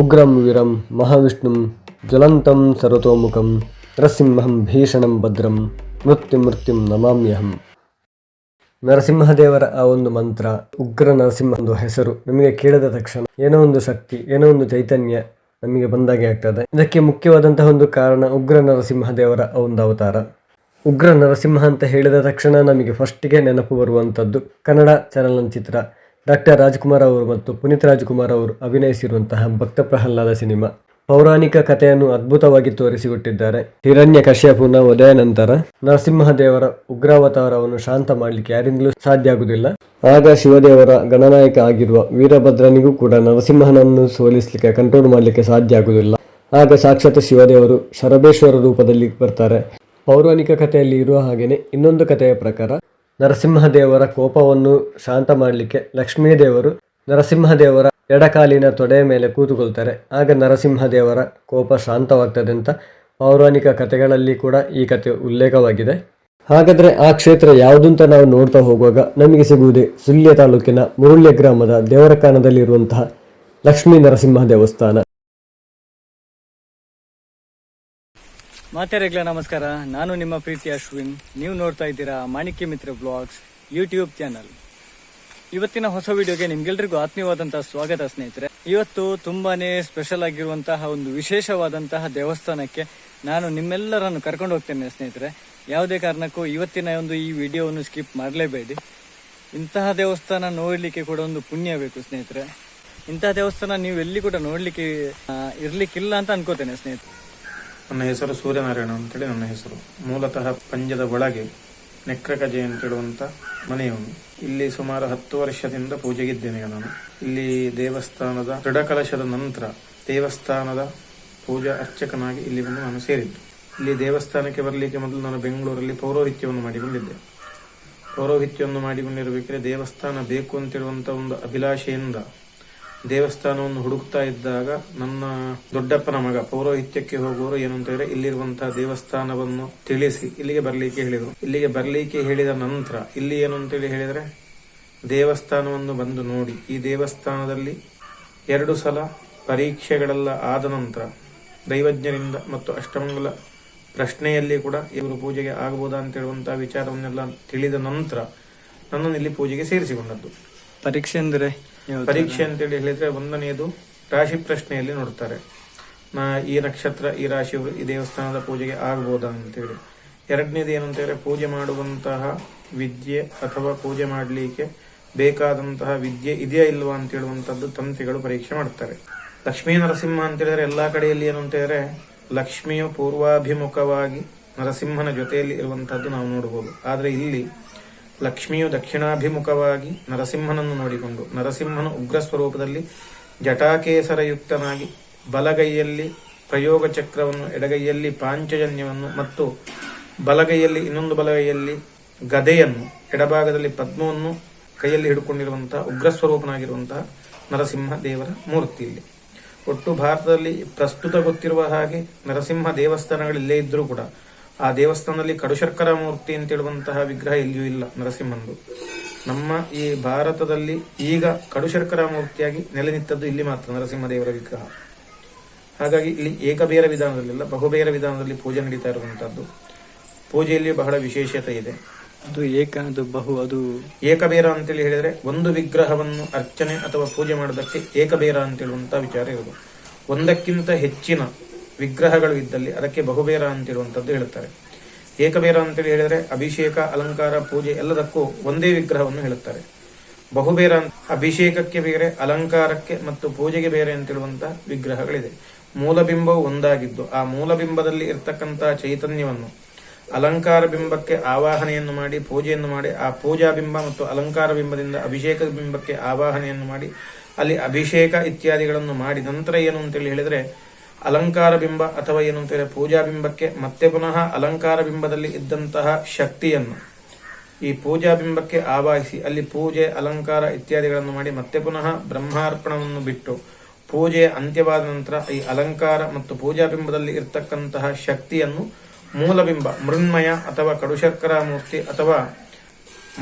ಉಗ್ರಂ ವೀರಂ ಮಹಾವಿಷ್ಣುಂ ಜ್ವಲಂತಂ ಸರ್ವತೋಮುಖಂ ನರಸಿಂಹಂ ಭೀಷಣಂ ಭದ್ರಂ ಮೃತ್ಯು ಮೃತ್ಯುಂ ನಮಾಮ್ಯಹಂ ನರಸಿಂಹದೇವರ ಆ ಒಂದು ಮಂತ್ರ, ಉಗ್ರ ನರಸಿಂಹ ಒಂದು ಹೆಸರು, ನಮಗೆ ಕೇಳಿದ ತಕ್ಷಣ ಏನೋ ಒಂದು ಶಕ್ತಿ, ಏನೋ ಒಂದು ಚೈತನ್ಯ ನಮಗೆ ಬಂದಾಗೆ ಆಗ್ತದೆ. ಇದಕ್ಕೆ ಮುಖ್ಯವಾದಂತಹ ಒಂದು ಕಾರಣ ಉಗ್ರ ನರಸಿಂಹದೇವರ ಆ ಒಂದು ಅವತಾರ. ಉಗ್ರ ನರಸಿಂಹ ಅಂತ ಹೇಳಿದ ತಕ್ಷಣ ನಮಗೆ ಫಸ್ಟಿಗೆ ನೆನಪು ಬರುವಂಥದ್ದು ಕನ್ನಡ ಚಲನಚಿತ್ರ ಡಾಕ್ಟರ್ ರಾಜ್ಕುಮಾರ್ ಅವರು ಮತ್ತು ಪುನೀತ್ ರಾಜ್ಕುಮಾರ್ ಅವರು ಅಭಿನಯಿಸಿರುವಂತಹ ಭಕ್ತ ಪ್ರಹ್ಲಾದ ಸಿನಿಮಾ. ಪೌರಾಣಿಕ ಕಥೆಯನ್ನು ಅದ್ಭುತವಾಗಿ ತೋರಿಸಿಕೊಟ್ಟಿದ್ದಾರೆ. ಹಿರಣ್ಯ ಕಶ್ಯಪುನ ಒದೆಯ ನಂತರ ನರಸಿಂಹದೇವರ ಉಗ್ರಾವತಾರವನ್ನು ಶಾಂತ ಮಾಡಲಿಕ್ಕೆ ಯಾರಿಂದಲೂ ಸಾಧ್ಯ ಆಗುವುದಿಲ್ಲ ಆಗ ಶಿವದೇವರ ಗಣನಾಯಕ ಆಗಿರುವ ವೀರಭದ್ರನಿಗೂ ಕೂಡ ನರಸಿಂಹನನ್ನು ಸೋಲಿಸಲಿಕ್ಕೆ ಕಂಟ್ರೋಲ್ ಮಾಡಲಿಕ್ಕೆ ಸಾಧ್ಯ ಆಗುವುದಿಲ್ಲ ಆಗ ಸಾಕ್ಷಾತ್ ಶಿವದೇವರು ಶರಬೇಶ್ವರ ರೂಪದಲ್ಲಿ ಬರ್ತಾರೆ. ಪೌರಾಣಿಕ ಕಥೆಯಲ್ಲಿ ಇರುವ ಹಾಗೆಯೇ ಇನ್ನೊಂದು ಕಥೆಯ ಪ್ರಕಾರ ನರಸಿಂಹದೇವರ ಕೋಪವನ್ನು ಶಾಂತ ಮಾಡಲಿಕ್ಕೆ ಲಕ್ಷ್ಮೀದೇವರು ನರಸಿಂಹದೇವರ ಎಡಕಾಲಿನ ತೊಡೆಯ ಮೇಲೆ ಕೂತುಕೊಳ್ತಾರೆ. ಆಗ ನರಸಿಂಹದೇವರ ಕೋಪ ಶಾಂತವಾಗ್ತದೆ ಅಂತ ಪೌರಾಣಿಕ ಕಥೆಗಳಲ್ಲಿ ಕೂಡ ಈ ಕಥೆ ಉಲ್ಲೇಖವಾಗಿದೆ. ಹಾಗಾದ್ರೆ ಆ ಕ್ಷೇತ್ರ ಯಾವುದು ಅಂತ ನಾವು ನೋಡ್ತಾ ಹೋಗುವಾಗ ನಮಗೆ ಸಿಗುವುದೇ ಸುಳ್ಯ ತಾಲೂಕಿನ ಮುರುಳ್ಯ ಗ್ರಾಮದ ದೇವರಕಾನದಲ್ಲಿರುವಂತಹ ಲಕ್ಷ್ಮೀ ನರಸಿಂಹ ದೇವಸ್ಥಾನ. ಮಾತೆರೆಗ್ಲ ನಮಸ್ಕಾರ. ನಾನು ನಿಮ್ಮ ಪ್ರೀತಿ ಅಶ್ವಿನ್. ನೀವು ನೋಡ್ತಾ ಇದ್ದೀರಾ ಮಾಣಿಕ್ಯ ಮಿತ್ರ ಬ್ಲಾಗ್ಸ್ ಯೂಟ್ಯೂಬ್ ಚಾನಲ್. ಇವತ್ತಿನ ಹೊಸ ವಿಡಿಯೋಗೆ ನಿಮ್ಗೆಲ್ರಿಗೂ ಆತ್ಮೀಯವಾದಂತಹ ಸ್ವಾಗತ ಸ್ನೇಹಿತರೆ. ಇವತ್ತು ತುಂಬಾನೇ ಸ್ಪೆಷಲ್ ಆಗಿರುವಂತಹ ಒಂದು ವಿಶೇಷವಾದಂತಹ ದೇವಸ್ಥಾನಕ್ಕೆ ನಾನು ನಿಮ್ಮೆಲ್ಲರನ್ನು ಕರ್ಕೊಂಡು ಹೋಗ್ತೇನೆ ಸ್ನೇಹಿತರೆ. ಯಾವುದೇ ಕಾರಣಕ್ಕೂ ಇವತ್ತಿನ ಒಂದು ಈ ವಿಡಿಯೋವನ್ನು ಸ್ಕಿಪ್ ಮಾಡಲೇಬೇಡಿ. ಇಂತಹ ದೇವಸ್ಥಾನ ನೋಡಲಿಕ್ಕೆ ಕೂಡ ಒಂದು ಪುಣ್ಯ ಬೇಕು ಸ್ನೇಹಿತರೆ. ಇಂತಹ ದೇವಸ್ಥಾನ ನೀವು ಎಲ್ಲಿ ಕೂಡ ನೋಡ್ಲಿಕ್ಕೆ ಇರಲಿಕ್ಕಿಲ್ಲ ಅಂತ ಅನ್ಕೋತೇನೆ ಸ್ನೇಹಿತರೆ. ನನ್ನ ಹೆಸರು ಸೂರ್ಯನಾರಾಯಣ ಅಂತೇಳಿ ನನ್ನ ಹೆಸರು. ಮೂಲತಃ ಪಂಜದ ಒಳಗೆ ನೆಕ್ರಕಜೆ ಅಂತೇಳುವಂತ ಮನೆಯವನು. ಇಲ್ಲಿ ಸುಮಾರು ಹತ್ತು ವರ್ಷದಿಂದ ಪೂಜೆಗಿದ್ದೇನೆ ನಾನು. ಇಲ್ಲಿ ದೇವಸ್ಥಾನದ ದೃಢಕಲಶದ ನಂತರ ದೇವಸ್ಥಾನದ ಪೂಜಾ ಅರ್ಚಕನಾಗಿ ಇಲ್ಲಿ ಬಂದು ನಾನು ಸೇರಿದ್ದು. ಇಲ್ಲಿ ದೇವಸ್ಥಾನಕ್ಕೆ ಬರಲಿಕ್ಕೆ ಮೊದಲು ನಾನು ಬೆಂಗಳೂರಲ್ಲಿ ಪೌರೋಹಿತ್ಯವನ್ನು ಮಾಡಿಕೊಂಡಿದ್ದೆ. ಪೌರೋಹಿತ್ಯವನ್ನು ಮಾಡಿಕೊಂಡಿರಬೇಕಾದ್ರೆ ದೇವಸ್ಥಾನ ಬೇಕು ಅಂತಿರುವಂಥ ಒಂದು ಅಭಿಲಾಷೆಯಿಂದ ದೇವಸ್ಥಾನವನ್ನು ಹುಡುಕ್ತಾ ಇದ್ದಾಗ ನನ್ನ ದೊಡ್ಡಪ್ಪನ ಮಗ, ಪೌರೋಹಿತ್ಯಕ್ಕೆ ಹೋಗುವವರು ಏನು ಅಂತ ಹೇಳಿದ್ರೆ ಇಲ್ಲಿರುವಂತಹ ದೇವಸ್ಥಾನವನ್ನು ತಿಳಿಸಿ, ಇಲ್ಲಿಗೆ ಬರ್ಲಿಕ್ಕೆ ಹೇಳಿದರು. ಇಲ್ಲಿಗೆ ಬರ್ಲಿಕ್ಕೆ ಹೇಳಿದ ನಂತರ, ಇಲ್ಲಿ ಏನು ಅಂತೇಳಿ ಹೇಳಿದ್ರೆ, ದೇವಸ್ಥಾನವನ್ನು ಬಂದು ನೋಡಿ. ಈ ದೇವಸ್ಥಾನದಲ್ಲಿ ಎರಡು ಸಲ ಪರೀಕ್ಷೆಗಳೆಲ್ಲ ಆದ ನಂತರ, ದೈವಜ್ಞರಿಂದ ಮತ್ತು ಅಷ್ಟಮಂಗಲ ಪ್ರಶ್ನೆಯಲ್ಲಿ ಕೂಡ ಇವರು ಪೂಜೆಗೆ ಆಗಬಹುದಾ ಅಂತ ಹೇಳುವಂತಹ ವಿಚಾರವನ್ನೆಲ್ಲ ತಿಳಿದ ನಂತರ, ನನ್ನನ್ನು ಇಲ್ಲಿ ಪೂಜೆಗೆ ಸೇರಿಸಿಕೊಂಡದ್ದು. ಪರೀಕ್ಷೆ ಅಂದ್ರೆ? ಪರೀಕ್ಷೆ ಅಂತೇಳಿ ಹೇಳಿದ್ರೆ ಒಂದನೆಯದು ರಾಶಿ ಪ್ರಶ್ನೆಯಲ್ಲಿ ನೋಡ್ತಾರೆ. ಈ ನಕ್ಷತ್ರ, ಈ ರಾಶಿ ಈ ದೇವಸ್ಥಾನದ ಪೂಜೆಗೆ ಆಗ್ಬೋದಾ ಅಂತೇಳಿ. ಎರಡನೇದು ಏನು ಅಂತ ಹೇಳಿದ್ರೆ ಪೂಜೆ ಮಾಡುವಂತಹ ವಿದ್ಯೆ ಅಥವಾ ಪೂಜೆ ಮಾಡಲಿಕ್ಕೆ ಬೇಕಾದಂತಹ ವಿದ್ಯೆ ಇದೆಯಾ ಇಲ್ವಾ ಅಂತ ಹೇಳುವಂತದ್ದು ತಂತಿಗಳು ಪರೀಕ್ಷೆ ಮಾಡ್ತಾರೆ. ಲಕ್ಷ್ಮೀ ನರಸಿಂಹ ಅಂತ ಹೇಳಿದ್ರೆ ಎಲ್ಲಾ ಕಡೆಯಲ್ಲಿ ಏನು ಅಂತ ಹೇಳಿದ್ರೆ ಲಕ್ಷ್ಮಿಯು ಪೂರ್ವಾಭಿಮುಖವಾಗಿ ನರಸಿಂಹನ ಜೊತೆಯಲ್ಲಿ ಇರುವಂತಹದ್ದು ನಾವು ನೋಡಬಹುದು ಆದ್ರೆ ಇಲ್ಲಿ ಲಕ್ಷ್ಮಿಯು ದಕ್ಷಿಣಾಭಿಮುಖವಾಗಿ ನರಸಿಂಹನನ್ನು ನೋಡಿಕೊಂಡು, ನರಸಿಂಹನು ಉಗ್ರ ಸ್ವರೂಪದಲ್ಲಿ ಜಟಾಕೇಸರಯುಕ್ತನಾಗಿ ಬಲಗೈಯಲ್ಲಿ ಪ್ರಯೋಗ ಚಕ್ರವನ್ನು ಎಡಗೈಯಲ್ಲಿ ಪಾಂಚಜನ್ಯವನ್ನು ಮತ್ತು ಬಲಗೈಯಲ್ಲಿ ಇನ್ನೊಂದು ಬಲಗೈಯಲ್ಲಿ ಗದೆಯನ್ನು, ಎಡಭಾಗದಲ್ಲಿ ಪದ್ಮವನ್ನು ಕೈಯಲ್ಲಿ ಹಿಡ್ಕೊಂಡಿರುವಂತಹ ಉಗ್ರ ಸ್ವರೂಪನಾಗಿರುವಂತಹ ನರಸಿಂಹ ದೇವರ ಮೂರ್ತಿ ಇಲ್ಲಿ. ಒಟ್ಟು ಭಾರತದಲ್ಲಿ ಪ್ರಸ್ತುತ ಗೊತ್ತಿರುವ ಹಾಗೆ ನರಸಿಂಹ ದೇವಸ್ಥಾನಗಳಿಲ್ಲೇ ಇದ್ದರೂ ಕೂಡ ಆ ದೇವಸ್ಥಾನದಲ್ಲಿ ಕಡುಶರ್ಕರ ಮೂರ್ತಿ ಅಂತ ಹೇಳುವಂತಹ ವಿಗ್ರಹ ಎಲ್ಲಿಯೂ ಇಲ್ಲ ನರಸಿಂಹಂದು. ನಮ್ಮ ಈ ಭಾರತದಲ್ಲಿ ಈಗ ಕಡುಶರ್ಕರ ಮೂರ್ತಿಯಾಗಿ ನೆಲೆ ನಿಂತದ್ದು ಇಲ್ಲಿ ಮಾತ್ರ ನರಸಿಂಹ ದೇವರ ವಿಗ್ರಹ. ಹಾಗಾಗಿ ಇಲ್ಲಿ ಏಕಬೇರ ವಿಧಾನದಲ್ಲಿಲ್ಲ ಬಹುಬೇರ ವಿಧಾನದಲ್ಲಿ ಪೂಜೆ ನಡೀತಾ ಇರುವಂತಹದ್ದು. ಪೂಜೆಯಲ್ಲಿ ಬಹಳ ವಿಶೇಷತೆ ಇದೆ. ಅದು ಏಕ ಅದು ಬಹು ಅದು ಏಕಬೇರ ಅಂತೇಳಿ ಹೇಳಿದ್ರೆ ಒಂದು ವಿಗ್ರಹವನ್ನು ಅರ್ಚನೆ ಅಥವಾ ಪೂಜೆ ಮಾಡೋದಕ್ಕೆ ಏಕಬೇರ ಅಂತ ಹೇಳುವಂತಹ ವಿಚಾರ ಇರುವುದು. ಒಂದಕ್ಕಿಂತ ಹೆಚ್ಚಿನ ವಿಗ್ರಹಗಳು ಇದ್ದಲ್ಲಿ ಅದಕ್ಕೆ ಬಹುಬೇರ ಅಂತಿರುವಂಥದ್ದು ಹೇಳುತ್ತಾರೆ. ಏಕಬೇರ ಅಂತೇಳಿ ಹೇಳಿದ್ರೆ ಅಭಿಷೇಕ, ಅಲಂಕಾರ, ಪೂಜೆ ಎಲ್ಲದಕ್ಕೂ ಒಂದೇ ವಿಗ್ರಹವನ್ನು ಹೇಳುತ್ತಾರೆ. ಬಹುಬೇರ ಅಭಿಷೇಕಕ್ಕೆ ಬೇರೆ, ಅಲಂಕಾರಕ್ಕೆ ಮತ್ತು ಪೂಜೆಗೆ ಬೇರೆ ಅಂತಿರುವಂತಹ ವಿಗ್ರಹಗಳಿದೆ. ಮೂಲಬಿಂಬವು ಒಂದಾಗಿದ್ದು ಆ ಮೂಲಬಿಂಬದಲ್ಲಿ ಇರ್ತಕ್ಕಂತಹ ಚೈತನ್ಯವನ್ನು, ಅಲಂಕಾರ ಬಿಂಬಕ್ಕೆ ಆವಾಹನೆಯನ್ನು ಮಾಡಿ, ಪೂಜೆಯನ್ನು ಮಾಡಿ, ಆ ಪೂಜಾ ಬಿಂಬ ಮತ್ತು ಅಲಂಕಾರ ಬಿಂಬದಿಂದ ಅಭಿಷೇಕ ಬಿಂಬಕ್ಕೆ ಆವಾಹನೆಯನ್ನು ಮಾಡಿ, ಅಲ್ಲಿ ಅಭಿಷೇಕ ಇತ್ಯಾದಿಗಳನ್ನು ಮಾಡಿ, ನಂತರ ಏನು ಅಂತೇಳಿ ಹೇಳಿದ್ರೆ ಅಲಂಕಾರ ಬಿಂಬ ಅಥವಾ ಏನು ಅಂತೇಳಿ ಪೂಜಾ ಬಿಂಬಕ್ಕೆ ಮತ್ತೆ ಪುನಃ ಅಲಂಕಾರ ಬಿಂಬದಲ್ಲಿ ಇದ್ದಂತಹ ಶಕ್ತಿಯನ್ನು ಈ ಪೂಜಾ ಬಿಂಬಕ್ಕೆ ಆವಾಹಿಸಿ, ಅಲ್ಲಿ ಪೂಜೆ, ಅಲಂಕಾರ ಇತ್ಯಾದಿಗಳನ್ನು ಮಾಡಿ ಮತ್ತೆ ಪುನಃ ಬ್ರಹ್ಮಾರ್ಪಣವನ್ನು ಬಿಟ್ಟು ಪೂಜೆಯ ಅಂತ್ಯವಾದ ನಂತರ ಈ ಅಲಂಕಾರ ಮತ್ತು ಪೂಜಾ ಬಿಂಬದಲ್ಲಿ ಇರ್ತಕ್ಕಂತಹ ಶಕ್ತಿಯನ್ನು ಮೂಲಬಿಂಬ, ಮೃಣ್ಮಯ ಅಥವಾ ಕಡುಶರ್ಕರ ಮೂರ್ತಿ ಅಥವಾ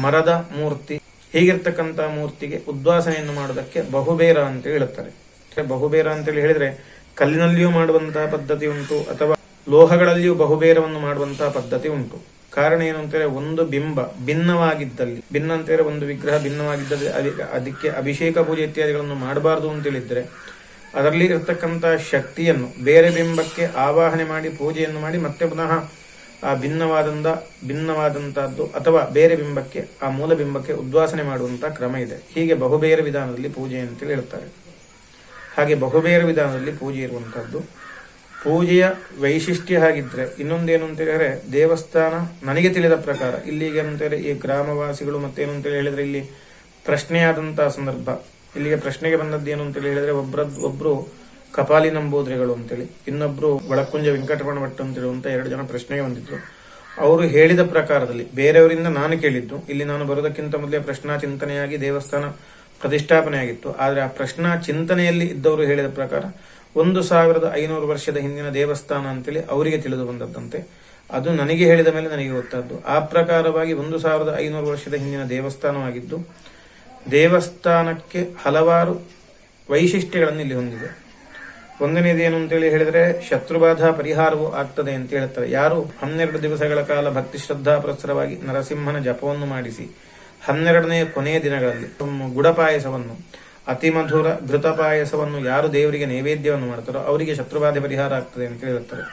ಮರದ ಮೂರ್ತಿ, ಹೀಗಿರ್ತಕ್ಕಂತಹ ಮೂರ್ತಿಗೆ ಉದ್ವಾಸನೆಯನ್ನು ಮಾಡುವುದಕ್ಕೆ ಬಹುಬೇರ ಅಂತ ಹೇಳುತ್ತಾರೆ. ಬಹುಬೇರ ಅಂತೇಳಿ ಹೇಳಿದ್ರೆ ಕಲ್ಲಿನಲ್ಲಿಯೂ ಮಾಡುವಂತಹ ಪದ್ಧತಿ ಉಂಟು, ಅಥವಾ ಲೋಹಗಳಲ್ಲಿಯೂ ಬಹುಬೇರವನ್ನು ಮಾಡುವಂತಹ ಪದ್ಧತಿ ಉಂಟು. ಕಾರಣ ಏನು ಅಂತಾರೆ ಒಂದು ಬಿಂಬ ಭಿನ್ನವಾಗಿದ್ದಲ್ಲಿ, ಭಿನ್ನ ಅಂತೇಳಿ ಒಂದು ವಿಗ್ರಹ ಭಿನ್ನವಾಗಿದ್ದಲ್ಲಿ, ಅದಿ- ಅದಕ್ಕೆ ಅಭಿಷೇಕ ಪೂಜೆ ಇತ್ಯಾದಿಗಳನ್ನು ಮಾಡಬಾರದು ಅಂತೇಳಿದ್ರೆ ಅದರಲ್ಲಿ ಇರತಕ್ಕಂತಹ ಶಕ್ತಿಯನ್ನು, ಬೇರೆ ಬಿಂಬಕ್ಕೆ ಆವಾಹನೆ ಮಾಡಿ, ಪೂಜೆಯನ್ನು ಮಾಡಿ, ಮತ್ತೆ ಪುನಃ ಆ ಭಿನ್ನವಾದಂತ, ಭಿನ್ನವಾದಂತಹದ್ದು, ಅಥವಾ ಬೇರೆ ಬಿಂಬಕ್ಕೆ, ಆ ಮೂಲ ಬಿಂಬಕ್ಕೆ ಉದ್ವಾಸನೆ ಮಾಡುವಂತಹ ಕ್ರಮ ಇದೆ. ಹೀಗೆ ಬಹುಬೇರೆ ವಿಧಾನದಲ್ಲಿ ಪೂಜೆ ಅಂತೇಳಿ ಹೇಳ್ತಾರೆ. ಹಾಗೆ ಬಹುಬೇರ ವಿಧಾನದಲ್ಲಿ ಪೂಜೆ ಇರುವಂಥದ್ದು ಪೂಜೆಯ ವೈಶಿಷ್ಟ್ಯ ಹಾಗಿದ್ರೆ ಇನ್ನೊಂದೇನು ಅಂತ ಹೇಳಿದ್ರೆ ದೇವಸ್ಥಾನ ನನಗೆ ತಿಳಿದ ಪ್ರಕಾರ ಇಲ್ಲಿಗೆ ಅಂತೇಳಿ ಈ ಗ್ರಾಮವಾಸಿಗಳು ಮತ್ತೇನು ಅಂತೇಳಿ ಹೇಳಿದ್ರೆ ಇಲ್ಲಿ ಪ್ರಶ್ನೆಯಾದಂತಹ ಸಂದರ್ಭ. ಇಲ್ಲಿಗೆ ಪ್ರಶ್ನೆಗೆ ಬಂದದ್ದು ಏನು ಅಂತೇಳಿ ಹೇಳಿದ್ರೆ ಒಬ್ಬರದ್ದು ಒಬ್ರು ಕಪಾಲಿ ನಂಬೂದ್ರಿಗಳು ಅಂತೇಳಿ ಇನ್ನೊಬ್ರು ಒಳಕುಂಜ ವೆಂಕಟರಮಣ ಭಟ್ ಅಂತ ಎರಡು ಜನ ಪ್ರಶ್ನೆಗೆ ಬಂದಿದ್ರು. ಅವರು ಹೇಳಿದ ಪ್ರಕಾರದಲ್ಲಿ ಬೇರೆಯವರಿಂದ ನಾನು ಕೇಳಿದ್ದು, ಇಲ್ಲಿ ನಾನು ಬರೋದಕ್ಕಿಂತ ಮೊದಲೇ ಪ್ರಶ್ನಾ ಚಿಂತನೆಯಾಗಿ ದೇವಸ್ಥಾನ ಪ್ರತಿಷ್ಠಾಪನೆ ಆಗಿತ್ತು ಆದರೆ ಆ ಪ್ರಶ್ನಾ ಚಿಂತನೆಯಲ್ಲಿ ಇದ್ದವರು ಹೇಳಿದ ಪ್ರಕಾರ ಒಂದು ಸಾವಿರದ ಐನೂರು ವರ್ಷದ ಹಿಂದಿನ ದೇವಸ್ಥಾನ ಅಂತೇಳಿ ಅವರಿಗೆ ತಿಳಿದು ಬಂದದ್ದಂತೆ. ಅದು ನನಗೆ ಹೇಳಿದ ಮೇಲೆ ನನಗೆ ಗೊತ್ತಾದ್ದು. ಆ ಪ್ರಕಾರವಾಗಿ ಒಂದು ಸಾವಿರದ ಐನೂರು ವರ್ಷದ ಹಿಂದಿನ ದೇವಸ್ಥಾನವಾಗಿದ್ದು, ದೇವಸ್ಥಾನಕ್ಕೆ ಹಲವಾರು ವೈಶಿಷ್ಟ್ಯಗಳನ್ನು ಇಲ್ಲಿ ಹೊಂದಿದೆ. ಒಂದನೇದೇನು ಅಂತೇಳಿ ಹೇಳಿದರೆ, ಶತ್ರುಬಾಧ ಪರಿಹಾರವೂ ಆಗ್ತದೆ ಅಂತ ಹೇಳ್ತಾರೆ ಯಾರು ಹನ್ನೆರಡು ದಿವಸಗಳ ಕಾಲ ಭಕ್ತಿ ಶ್ರದ್ಧಾ ಪ್ರಸರವಾಗಿ ನರಸಿಂಹನ ಜಪವನ್ನು ಮಾಡಿಸಿ ಹನ್ನೆರಡನೆಯ ಕೊನೆಯ ದಿನಗಳಲ್ಲಿ ಗುಡಪಾಯಸವನ್ನು, ಅತಿ ಮಧುರ ಘೃತ ಪಾಯಸವನ್ನು ಯಾರು ದೇವರಿಗೆ ನೈವೇದ್ಯವನ್ನು ಮಾಡ್ತಾರೋ ಅವರಿಗೆ ಶತ್ರುಬಾಧೆ ಪರಿಹಾರ ಆಗ್ತದೆ ಅಂತ ಹೇಳುತ್ತಾರೆ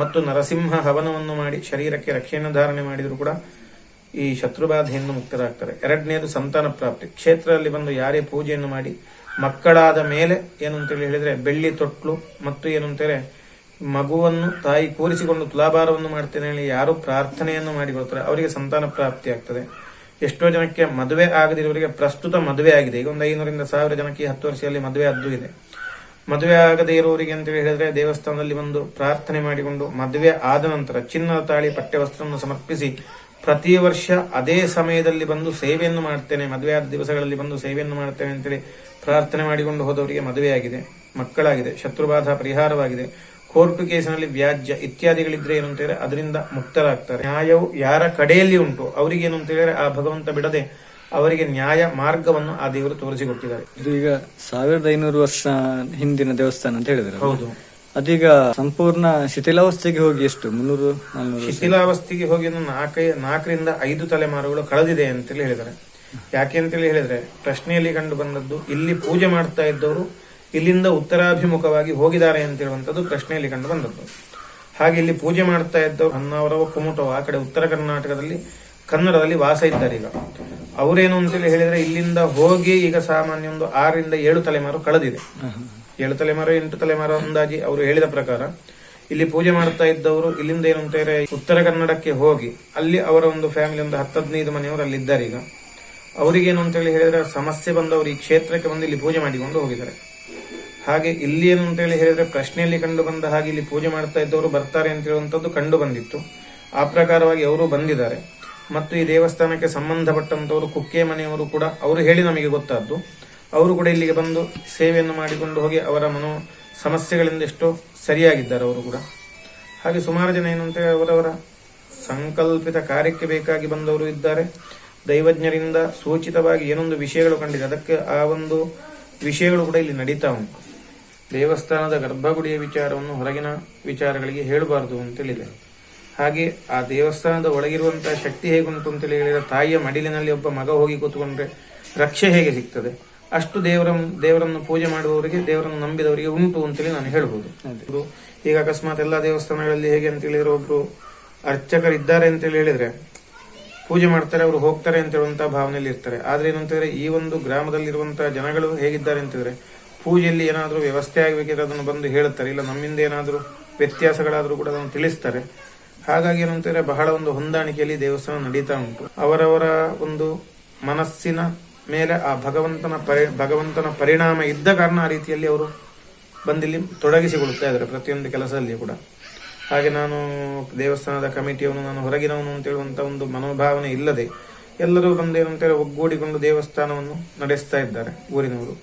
ಮತ್ತು ನರಸಿಂಹ ಹವನವನ್ನು ಮಾಡಿ ಶರೀರಕ್ಕೆ ರಕ್ಷೆಯನ್ನು ಧಾರಣೆ ಮಾಡಿದರೂ ಕೂಡ ಈ ಶತ್ರುಬಾಧೆಯನ್ನು ಮುಕ್ತರಾಗ್ತಾರೆ. ಎರಡನೇದು ಸಂತಾನ ಪ್ರಾಪ್ತಿ. ಕ್ಷೇತ್ರದಲ್ಲಿ ಬಂದು ಯಾರೇ ಪೂಜೆಯನ್ನು ಮಾಡಿ, ಮಕ್ಕಳಾದ ಮೇಲೆ ಏನು ಅಂತೇಳಿ ಹೇಳಿದ್ರೆ ಬೆಳ್ಳಿ ತೊಟ್ಲು ಮತ್ತು ಏನು ಅಂತೇಳಿ ಮಗುವನ್ನು, ತಾಯಿ ಕೂರಿಸಿಕೊಂಡು ತುಲಾಭಾರವನ್ನು ಮಾಡ್ತೇನೆ ಹೇಳಿ ಯಾರು ಪ್ರಾರ್ಥನೆಯನ್ನು ಮಾಡಿಕೊಳ್ತಾರೆ, ಅವರಿಗೆ ಸಂತಾನ ಪ್ರಾಪ್ತಿ ಆಗ್ತದೆ. ಎಷ್ಟೋ ಜನಕ್ಕೆ ಮದುವೆ ಆಗದಿರುವವರಿಗೆ ಪ್ರಸ್ತುತ ಮದುವೆ ಆಗಿದೆ. ಈಗ ಒಂದು ಐನೂರಿಂದ ಸಾವಿರ ಜನಕ್ಕೆ ಹತ್ತು ವರ್ಷದಲ್ಲಿ ಮದುವೆ ಅದ್ದು ಇದೆ. ಮದುವೆ ಆಗದೇ ಇರುವವರಿಗೆ ಅಂತ ಹೇಳಿದ್ರೆ ದೇವಸ್ಥಾನದಲ್ಲಿ ಒಂದು ಪ್ರಾರ್ಥನೆ ಮಾಡಿಕೊಂಡು ಮದುವೆ ಆದ ನಂತರ ಚಿನ್ನದ ತಾಳಿ ಪಠ್ಯವಸ್ತ್ರವನ್ನು ಸಮರ್ಪಿಸಿ ಪ್ರತಿ ವರ್ಷ ಅದೇ ಸಮಯದಲ್ಲಿ ಬಂದು ಸೇವೆಯನ್ನು ಮಾಡ್ತೇನೆ. ಮದುವೆ ಆದ ದಿವಸಗಳಲ್ಲಿ ಬಂದು ಸೇವೆಯನ್ನು ಮಾಡ್ತೇನೆ ಅಂತೇಳಿ ಪ್ರಾರ್ಥನೆ ಮಾಡಿಕೊಂಡು ಹೋದವರಿಗೆ ಮದುವೆಯಾಗಿದೆ. ಮಕ್ಕಳಾಗಿದೆ. ಶತ್ರುಬಾಧ ಪರಿಹಾರವಾಗಿದೆ. ಕೋರ್ಟು ಕೇಸಿನಲ್ಲಿ ವ್ಯಾಜ್ಯ ಇತ್ಯಾದಿಗಳಿದ್ರೆ ಏನು ಅಂತ ಹೇಳಿದ್ರೆ ಅದರಿಂದ ಮುಕ್ತರಾಗ್ತಾರೆ. ನ್ಯಾಯವು ಯಾರ ಕಡೆಯಲ್ಲಿ ಉಂಟು ಅವರಿಗೆ ಏನು ಅಂತ ಹೇಳಿದ್ರೆ ಆ ಭಗವಂತ ಬಿಡದೆ ಅವರಿಗೆ ನ್ಯಾಯ ಮಾರ್ಗವನ್ನು ಆ ದೇವರು ತೋರಿಸಿಕೊಟ್ಟಿದ್ದಾರೆ. ಇದು ಈಗ ಸಾವಿರದ ಐನೂರು ವರ್ಷ ಹಿಂದಿನ ದೇವಸ್ಥಾನ ಅಂತ ಹೇಳಿದ್ರೆ ಹೌದು. ಅದೀಗ ಸಂಪೂರ್ಣ ಶಿಥಿಲಾವಸ್ಥೆಗೆ ಹೋಗಿ ಎಷ್ಟು? ಮುನ್ನೂರು ಶಿಥಿಲಾವಸ್ಥೆಗೆ ಹೋಗಿ ನಾಲ್ಕೈ ನಾಲ್ಕರಿಂದ ಐದು ತಲೆಮಾರುಗಳು ಕಳೆದಿದೆ ಅಂತೇಳಿ ಹೇಳಿದ್ದಾರೆ. ಯಾಕೆ ಅಂತೇಳಿ ಹೇಳಿದ್ರೆ ಪ್ರಶ್ನೆಯಲ್ಲಿ ಕಂಡು ಬಂದದ್ದು ಇಲ್ಲಿ ಪೂಜೆ ಮಾಡ್ತಾ ಇದ್ದವರು ಇಲ್ಲಿಂದ ಉತ್ತರಾಭಿಮುಖವಾಗಿ ಹೋಗಿದ್ದಾರೆ ಅಂತ ಪ್ರಶ್ನೆಯಲ್ಲಿ ಕಂಡು ಬಂದದ್ದು. ಹಾಗೆ ಇಲ್ಲಿ ಪೂಜೆ ಮಾಡ್ತಾ ಇದ್ದವರು ಹೊನ್ನಾವರವ ಕುಮಟವ, ಆ ಕಡೆ ಉತ್ತರ ಕರ್ನಾಟಕದಲ್ಲಿ, ಕನ್ನಡದಲ್ಲಿ ವಾಸ ಇದ್ದಾರೆ ಈಗ. ಅವರೇನು ಅಂತೇಳಿ ಹೇಳಿದ್ರೆ ಇಲ್ಲಿಂದ ಹೋಗಿ ಈಗ ಸಾಮಾನ್ಯ ಒಂದು ಆರರಿಂದ ಏಳು ತಲೆಮಾರು ಕಳೆದಿದೆ. ಏಳು ತಲೆಮಾರು, ಎಂಟು ತಲೆಮಾರು ಅಂದಾಜಿ ಅವರು ಹೇಳಿದ ಪ್ರಕಾರ ಇಲ್ಲಿ ಪೂಜೆ ಮಾಡ್ತಾ ಇದ್ದವರು ಇಲ್ಲಿಂದ ಏನು ಅಂತ ಹೇಳಿದ್ರೆ ಉತ್ತರ ಕನ್ನಡಕ್ಕೆ ಹೋಗಿ, ಅಲ್ಲಿ ಅವರ ಒಂದು ಫ್ಯಾಮಿಲಿ ಒಂದು ಹತ್ತು ಹದಿನೈದು ಮನೆಯವರು ಅಲ್ಲಿ ಇದ್ದಾರೆ ಈಗ. ಅವರಿಗೇನು ಅಂತೇಳಿ ಹೇಳಿದ್ರೆ ಸಮಸ್ಯೆ ಬಂದವರು ಈ ಕ್ಷೇತ್ರಕ್ಕೆ ಬಂದು ಇಲ್ಲಿ ಪೂಜೆ ಮಾಡಿಕೊಂಡು ಹೋಗಿದ್ದಾರೆ. ಹಾಗೆ ಇಲ್ಲಿ ಏನು ಅಂತೇಳಿ ಹೇಳಿದ್ರೆ ಪ್ರಶ್ನೆಯಲ್ಲಿ ಕಂಡು ಬಂದ ಹಾಗೆ ಇಲ್ಲಿ ಪೂಜೆ ಮಾಡ್ತಾ ಇದ್ದವರು ಬರ್ತಾರೆ ಅಂತ ಹೇಳುವಂಥದ್ದು ಕಂಡು ಬಂದಿತ್ತು. ಆ ಪ್ರಕಾರವಾಗಿ ಅವರು ಬಂದಿದ್ದಾರೆ. ಮತ್ತು ಈ ದೇವಸ್ಥಾನಕ್ಕೆ ಸಂಬಂಧಪಟ್ಟಂತವರು ಕುಕ್ಕೆ ಮನೆಯವರು ಕೂಡ ಅವರು ಹೇಳಿ ನಮಗೆ ಗೊತ್ತಾದ್ದು. ಅವರು ಕೂಡ ಇಲ್ಲಿಗೆ ಬಂದು ಸೇವೆಯನ್ನು ಮಾಡಿಕೊಂಡು ಹೋಗಿ ಅವರ ಮನೋ ಸಮಸ್ಯೆಗಳಿಂದ ಎಷ್ಟೋ ಸರಿಯಾಗಿದ್ದಾರೆ ಅವರು ಕೂಡ. ಹಾಗೆ ಸುಮಾರು ಜನ ಏನು ಅಂತ ಅವರವರ ಸಂಕಲ್ಪಿತ ಕಾರ್ಯಕ್ಕೆ ಬೇಕಾಗಿ ಬಂದವರು ಇದ್ದಾರೆ. ದೈವಜ್ಞರಿಂದ ಸೂಚಿತವಾಗಿ ಏನೊಂದು ವಿಷಯಗಳು ಕಂಡಿದೆ. ಅದಕ್ಕೆ ಆ ಒಂದು ವಿಷಯಗಳು ಕೂಡ ಇಲ್ಲಿ ನಡೀತಾ ಉಂಟು. ದೇವಸ್ಥಾನದ ಗರ್ಭಗುಡಿಯ ವಿಚಾರವನ್ನು ಹೊರಗಿನ ವಿಚಾರಗಳಿಗೆ ಹೇಳಬಾರದು ಅಂತೇಳಿದೆ ಹಾಗೆ ಆ ದೇವಸ್ಥಾನದ ಒಳಗಿರುವಂತಹ ಶಕ್ತಿ ಹೇಗುಂಟು ಅಂತೇಳಿ ಹೇಳಿದ ತಾಯಿಯ ಮಡಿಲಿನಲ್ಲಿ ಒಬ್ಬ ಮಗ ಹೋಗಿ ಕೂತ್ಕೊಂಡ್ರೆ ರಕ್ಷೆ ಹೇಗೆ ಸಿಗ್ತದೆ? ಅಷ್ಟು ದೇವರ ದೇವರನ್ನು ಪೂಜೆ ಮಾಡುವವರಿಗೆ ದೇವರನ್ನು ನಂಬಿದವರಿಗೆ ಉಂಟು ಅಂತೇಳಿ ನಾನು ಹೇಳ್ಬೋದು. ಈಗ ಅಕಸ್ಮಾತ್ ಎಲ್ಲಾ ದೇವಸ್ಥಾನಗಳಲ್ಲಿ ಹೇಗೆ ಅಂತ ಹೇಳಿದ್ರೆ ಒಬ್ರು ಅರ್ಚಕರಿದ್ದಾರೆ ಅಂತೇಳಿ ಹೇಳಿದ್ರೆ ಪೂಜೆ ಮಾಡ್ತಾರೆ ಅವರು ಹೋಗ್ತಾರೆ ಅಂತ ಹೇಳುವಂತಹ ಭಾವನೆಯಲ್ಲಿ ಇರ್ತಾರೆ. ಆದ್ರೆ ಏನಂತಂದ್ರೆ ಈ ಒಂದು ಗ್ರಾಮದಲ್ಲಿರುವಂತಹ ಜನಗಳು ಹೇಗಿದ್ದಾರೆ ಅಂತಂದ್ರೆ ಪೂಜೆಯಲ್ಲಿ ಏನಾದರೂ ವ್ಯವಸ್ಥೆ ಆಗಬೇಕಿದ್ರೆ ಅದನ್ನು ಬಂದು ಹೇಳುತ್ತಾರೆ. ಇಲ್ಲ, ನಮ್ಮಿಂದ ಏನಾದರೂ ವ್ಯತ್ಯಾಸಗಳಾದರೂ ಕೂಡ ಅದನ್ನು ತಿಳಿಸ್ತಾರೆ. ಹಾಗಾಗಿ ಏನಂತಂದ್ರೆ ಬಹಳ ಒಂದು ಹೊಂದಾಣಿಕೆಯಲ್ಲಿ ದೇವಸ್ಥಾನ ನಡೀತಾ ಉಂಟು. ಅವರವರ ಒಂದು ಮನಸ್ಸಿನ ಮೇಲೆ ಆ ಭಗವಂತನ ಪರಿ, ಭಗವಂತನ ಪರಿಣಾಮ ಇದ್ದ ಕಾರಣ ಆ ರೀತಿಯಲ್ಲಿ ಅವರು ಬಂದಿಲ್ಲಿ ತೊಡಗಿಸಿಕೊಳ್ಳುತ್ತಾ ಇದ್ದಾರೆ ಪ್ರತಿಯೊಂದು ಕೆಲಸದಲ್ಲಿ ಕೂಡ. ಹಾಗೆ ನಾನು ದೇವಸ್ಥಾನದ ಕಮಿಟಿಯವನು, ನಾನು ಹೊರಗಿನವನು ಅಂತ ಹೇಳುವಂತ ಒಂದು ಮನೋಭಾವನೆ ಇಲ್ಲದೆ ಎಲ್ಲರೂ ಬಂದು ಏನಂತಾರೆ ಒಗ್ಗೂಡಿಕೊಂಡು ದೇವಸ್ಥಾನವನ್ನು ನಡೆಸ್ತಾ ಇದ್ದಾರೆ ಊರಿನವರು.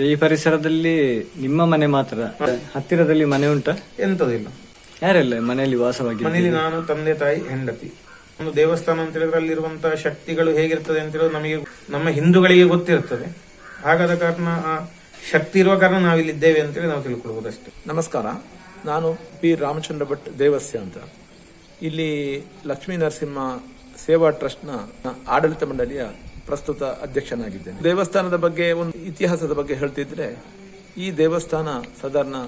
ಈ ಪರಿಸರದಲ್ಲಿ ನಿಮ್ಮ ಮನೆ ಮಾತ್ರ ಹತ್ತಿರದಲ್ಲಿ ಮನೆ ಉಂಟಾ? ಎಂತದಿಲ್ಲ. ಯಾರೆಲ್ಲ ಮನೆಯಲ್ಲಿ ವಾಸವಾಗಿ ಮನೆಯಲ್ಲಿ ನಾನು ತಂದೆ ತಾಯಿ ಹೆಂಡತಿ. ಒಂದು ದೇವಸ್ಥಾನ ಅಂತ ಹೇಳಿದ್ರೆ ಅಲ್ಲಿರುವಂತಹ ಶಕ್ತಿಗಳು ಹೇಗಿರ್ತದೆ ಅಂತ ಹೇಳಿದ್ರೆ ನಮಗೆ ನಮ್ಮ ಹಿಂದೂಗಳಿಗೆ ಗೊತ್ತಿರುತ್ತದೆ ಹಾಗಾದ ಕಾರಣ ಆ ಶಕ್ತಿ ಇರುವ ಕಾರಣ ನಾವಿಲ್ಲಿದ್ದೇವೆ ಅಂತೇಳಿ ನಾವು ತಿಳ್ಕೊಳ್ಬೋದು ಅಷ್ಟೇ ನಮಸ್ಕಾರ. ನಾನು ಪಿ. ರಾಮಚಂದ್ರ ಭಟ್ ದೇವಸ್ಯ ಅಂತ. ಇಲ್ಲಿ ಲಕ್ಷ್ಮೀ ನರಸಿಂಹ ಸೇವಾ ಟ್ರಸ್ಟ್ನ ಆಡಳಿತ ಮಂಡಳಿಯ ಪ್ರಸ್ತುತ ಅಧ್ಯಕ್ಷನಾಗಿದ್ದೇನೆ. ದೇವಸ್ಥಾನದ ಬಗ್ಗೆ ಒಂದು ಇತಿಹಾಸದ ಬಗ್ಗೆ ಹೇಳ್ತಿದ್ರೆ, ಈ ದೇವಸ್ಥಾನ ಸಾಧಾರಣ